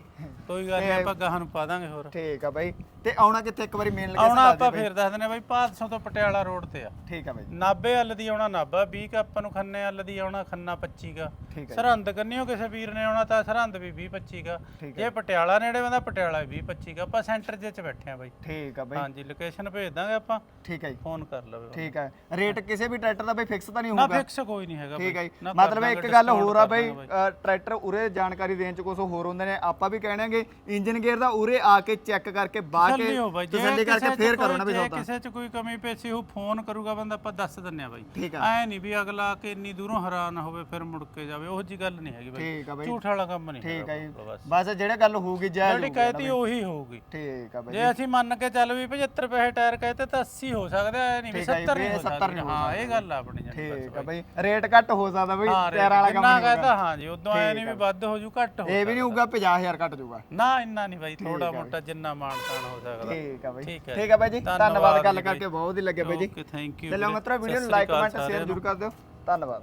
ਕੋਈ ਗੱਲ ਨਹੀਂ ਆਪਾਂ ਗਾਹਾਂ ਨੂੰ ਪਾ ਦਾਂਗੇ ਹੋਰ। ਠੀਕ ਆ ਬਾਈ। ਤੇ ਆਉਣਾ ਕਿੱਥੇ? ਇੱਕ ਵਾਰੀ ਮੇਨ ਆਉਣਾ ਲੋਕੇਸ਼ਨ ਆਪਾਂ ਫੇਰ ਦੱਸ ਦਿੰਦੇ ਬਾਈ ਭਾਦਸੋਂ ਤੋਂ ਪਟਿਆਲਾ ਰੋਡ ਤੇ ਆ। ਠੀਕ ਆ ਬਾਈ। ਨਾਬੇ ਹੱਲ ਦੀ ਆਉਣਾ ਨਾਬਾ 20 ਕ ਆਪਾਂ ਨੂੰ ਖੰਨੇ ਹੱਲ ਦੀ ਆਉਣਾ ਖੰਨਾ 25 ਗਾ ਠੀਕ ਆ। ਸਰਹੰਦ ਕੰਨਿਓ ਕਿਸੇ ਵੀਰ ਨੇ ਆਉਣਾ ਤਾਂ ਸਰਹੰਦ ਵੀ 20 25 ਗਾ ਜੇ ਪਟਿਆਲਾ ਨੇੜੇ ਬੰਦਾ ਪਟਿਆਲਾ ਵੀ 20 25 ਗਾ ਆਪਾਂ ਸੈਂਟਰ ਜੇ ਚ ਬੈਠੇ ਆ ਬਾਈ। ਠੀਕ ਆ ਬਾਈ। ਹਾਂਜੀ ਲੋਕੇਸ਼ਨ ਭੇਜ ਦਾਂਗੇ ਆਪਾਂ। ਠੀਕ ਆ ਜੀ। ਫੋਨ ਕਰ ਲਵੇ ਠੀਕ ਆ। ਰੇਟ ਕਿਸੇ ਵੀ ਟਰੈਕਟਰ ਦਾ ਬਾਈ ਫਿਕਸ ਤਾਂ ਨਹੀਂ ਨਾ ਹੋਊਗਾ। ਫਿਕਸ ਕੋਈ ਨਹੀਂ ਹੈਗਾ ਠੀਕ ਬਾਈ। ਜੀ। ਨਾ ਮਤਲਬ ਇੱਕ ਗੱਲ ਹੋਰ ਆ ਬਈ ਟਰੈਕਟਰ ਉਰੇ ਜਾਣਕਾਰੀ ਦੇਣ ਚ ਕੁਝ ਹੋਰ ਹੁੰਦੇ ਨੇ ਆਪਾਂ ਵੀ ਕਹਿਣਾਗੇ ਇੰਜਨ ਗੇਅਰ ਦਾ ਉਰੇ ਆ ਕੇ ਚੈੱਕ ਕਰਕੇ ਬਾਹ ਕੇ ਤਸੱਲੀ ਹੋ ਬਾਈ ਕਰਕੇ ਫੇਰ ਕਰੋ ਨਾ ਵੀ ਜੇ ਸੌਦਾ। ਕਿਸੇ ਚ ਕੋਈ ਕਮੀ ਪੇਸ਼ੀ ਹੋ ਫੋਨ ਕਰੂਗਾ ਬੰਦਾ ਆਪਾਂ ਦੱਸ ਦਿੰਨੇ ਆ ਬਾਈ। ਐ ਨਹੀਂ ਵੀ ਅਗਲਾ ਕਿ ਇੰਨੀ ਦੂਰੋਂ ਹੈਰਾਨ ਹੋਵੇ ਫਿਰ ਮੁੜ ਕੇ ਜਾਵੇ ਉਹ ਜੀ ਗੱਲ ਨਹੀਂ ਹੈਗੀ ਬਾਈ। ਬਾਈ। ਝੂਠ ਵਾਲਾ ਕੰਮ ਨਹੀਂ ਠੀਕ ਆ ਜੀ। ਬਸ। ਜਿਹੜੇ ਗੱਲ ਹੋਊਗੀ ਜਾਇਜ਼ ਜਿਹੜੀ ਕਹਿਤੀ ਉਹੀ ਹੋਊਗੀ। ਠੀਕ ਆ ਬਾਈ ਜੇ ਅਸੀਂ ਮੰਨ ਕੇ ਚੱਲ ਵੀ 75 ਪੈਸੇ ਟਾਇਰ ਕਹਤੇ ਤਾਂ 80 ਹੋ ਸਕਦਾ ਐ ਨਹੀਂ ਵੀ ਠੀਕ ਆ ਜੀ, 70 ਨਹੀਂ ਹੋ 70 ਸਕਦਾ ਨਹੀਂ ਹੋ ਹਾਂ ਇਹ ਗੱਲ ਆ ਆਪਣੀ ਜਾਨੀ ਠੀਕ ਆ ਬਾਈ। ਰੇਟ ਘੱਟ ਹੋ ਸਕਦਾ ਬਈ ਹਾਂ ਟਾਇਰ ਵਾਲਾ ਕੰਮ ਨਹੀਂ ਕਹਤਾ ਹਾਂ ਜੀ ਉਦੋਂ ਐ ਨਹੀਂ ਵੀ ਵੱਧ ਹੋ ਜੂ ਘੱਟ ਹੋ ਇਹ ਵੀ ਨਹੀਂ ਹੋਊਗਾ 50000 ਘੱਟ ਜਾਊਗਾ। ਨਾ ਇੰਨਾ ਨਹੀਂ ਬਾਈ ਥੋੜਾ ਮੋਟਾ ਜਿੰਨਾ ਮਾਣ ਤਾਣ ਹੋ ਸਕਦਾ। ਠੀਕ ਆ ਬਾਈ। ਠੀਕ ਆ ਬਾਈ ਜੀ ਧੰਨਵਾਦ ਗੱਲ। ਕਰਕੇ ਬਹੁਤ ਹੀ ਲੱਗੇ ਬਾਈ ਜੀ। ਓਕੇ ਥੈਂਕ ਯੂ ਚਲੋ ਮਿੱਤਰੋ ਵੀਡੀਓ ਨੂੰ ਲਾਈਕ ਕਮੈਂਟ ਸ਼ੇਅਰ ਜ਼ਰੂਰ ਕਰ ਦਿਓ। ਧੰਨਵਾਦ।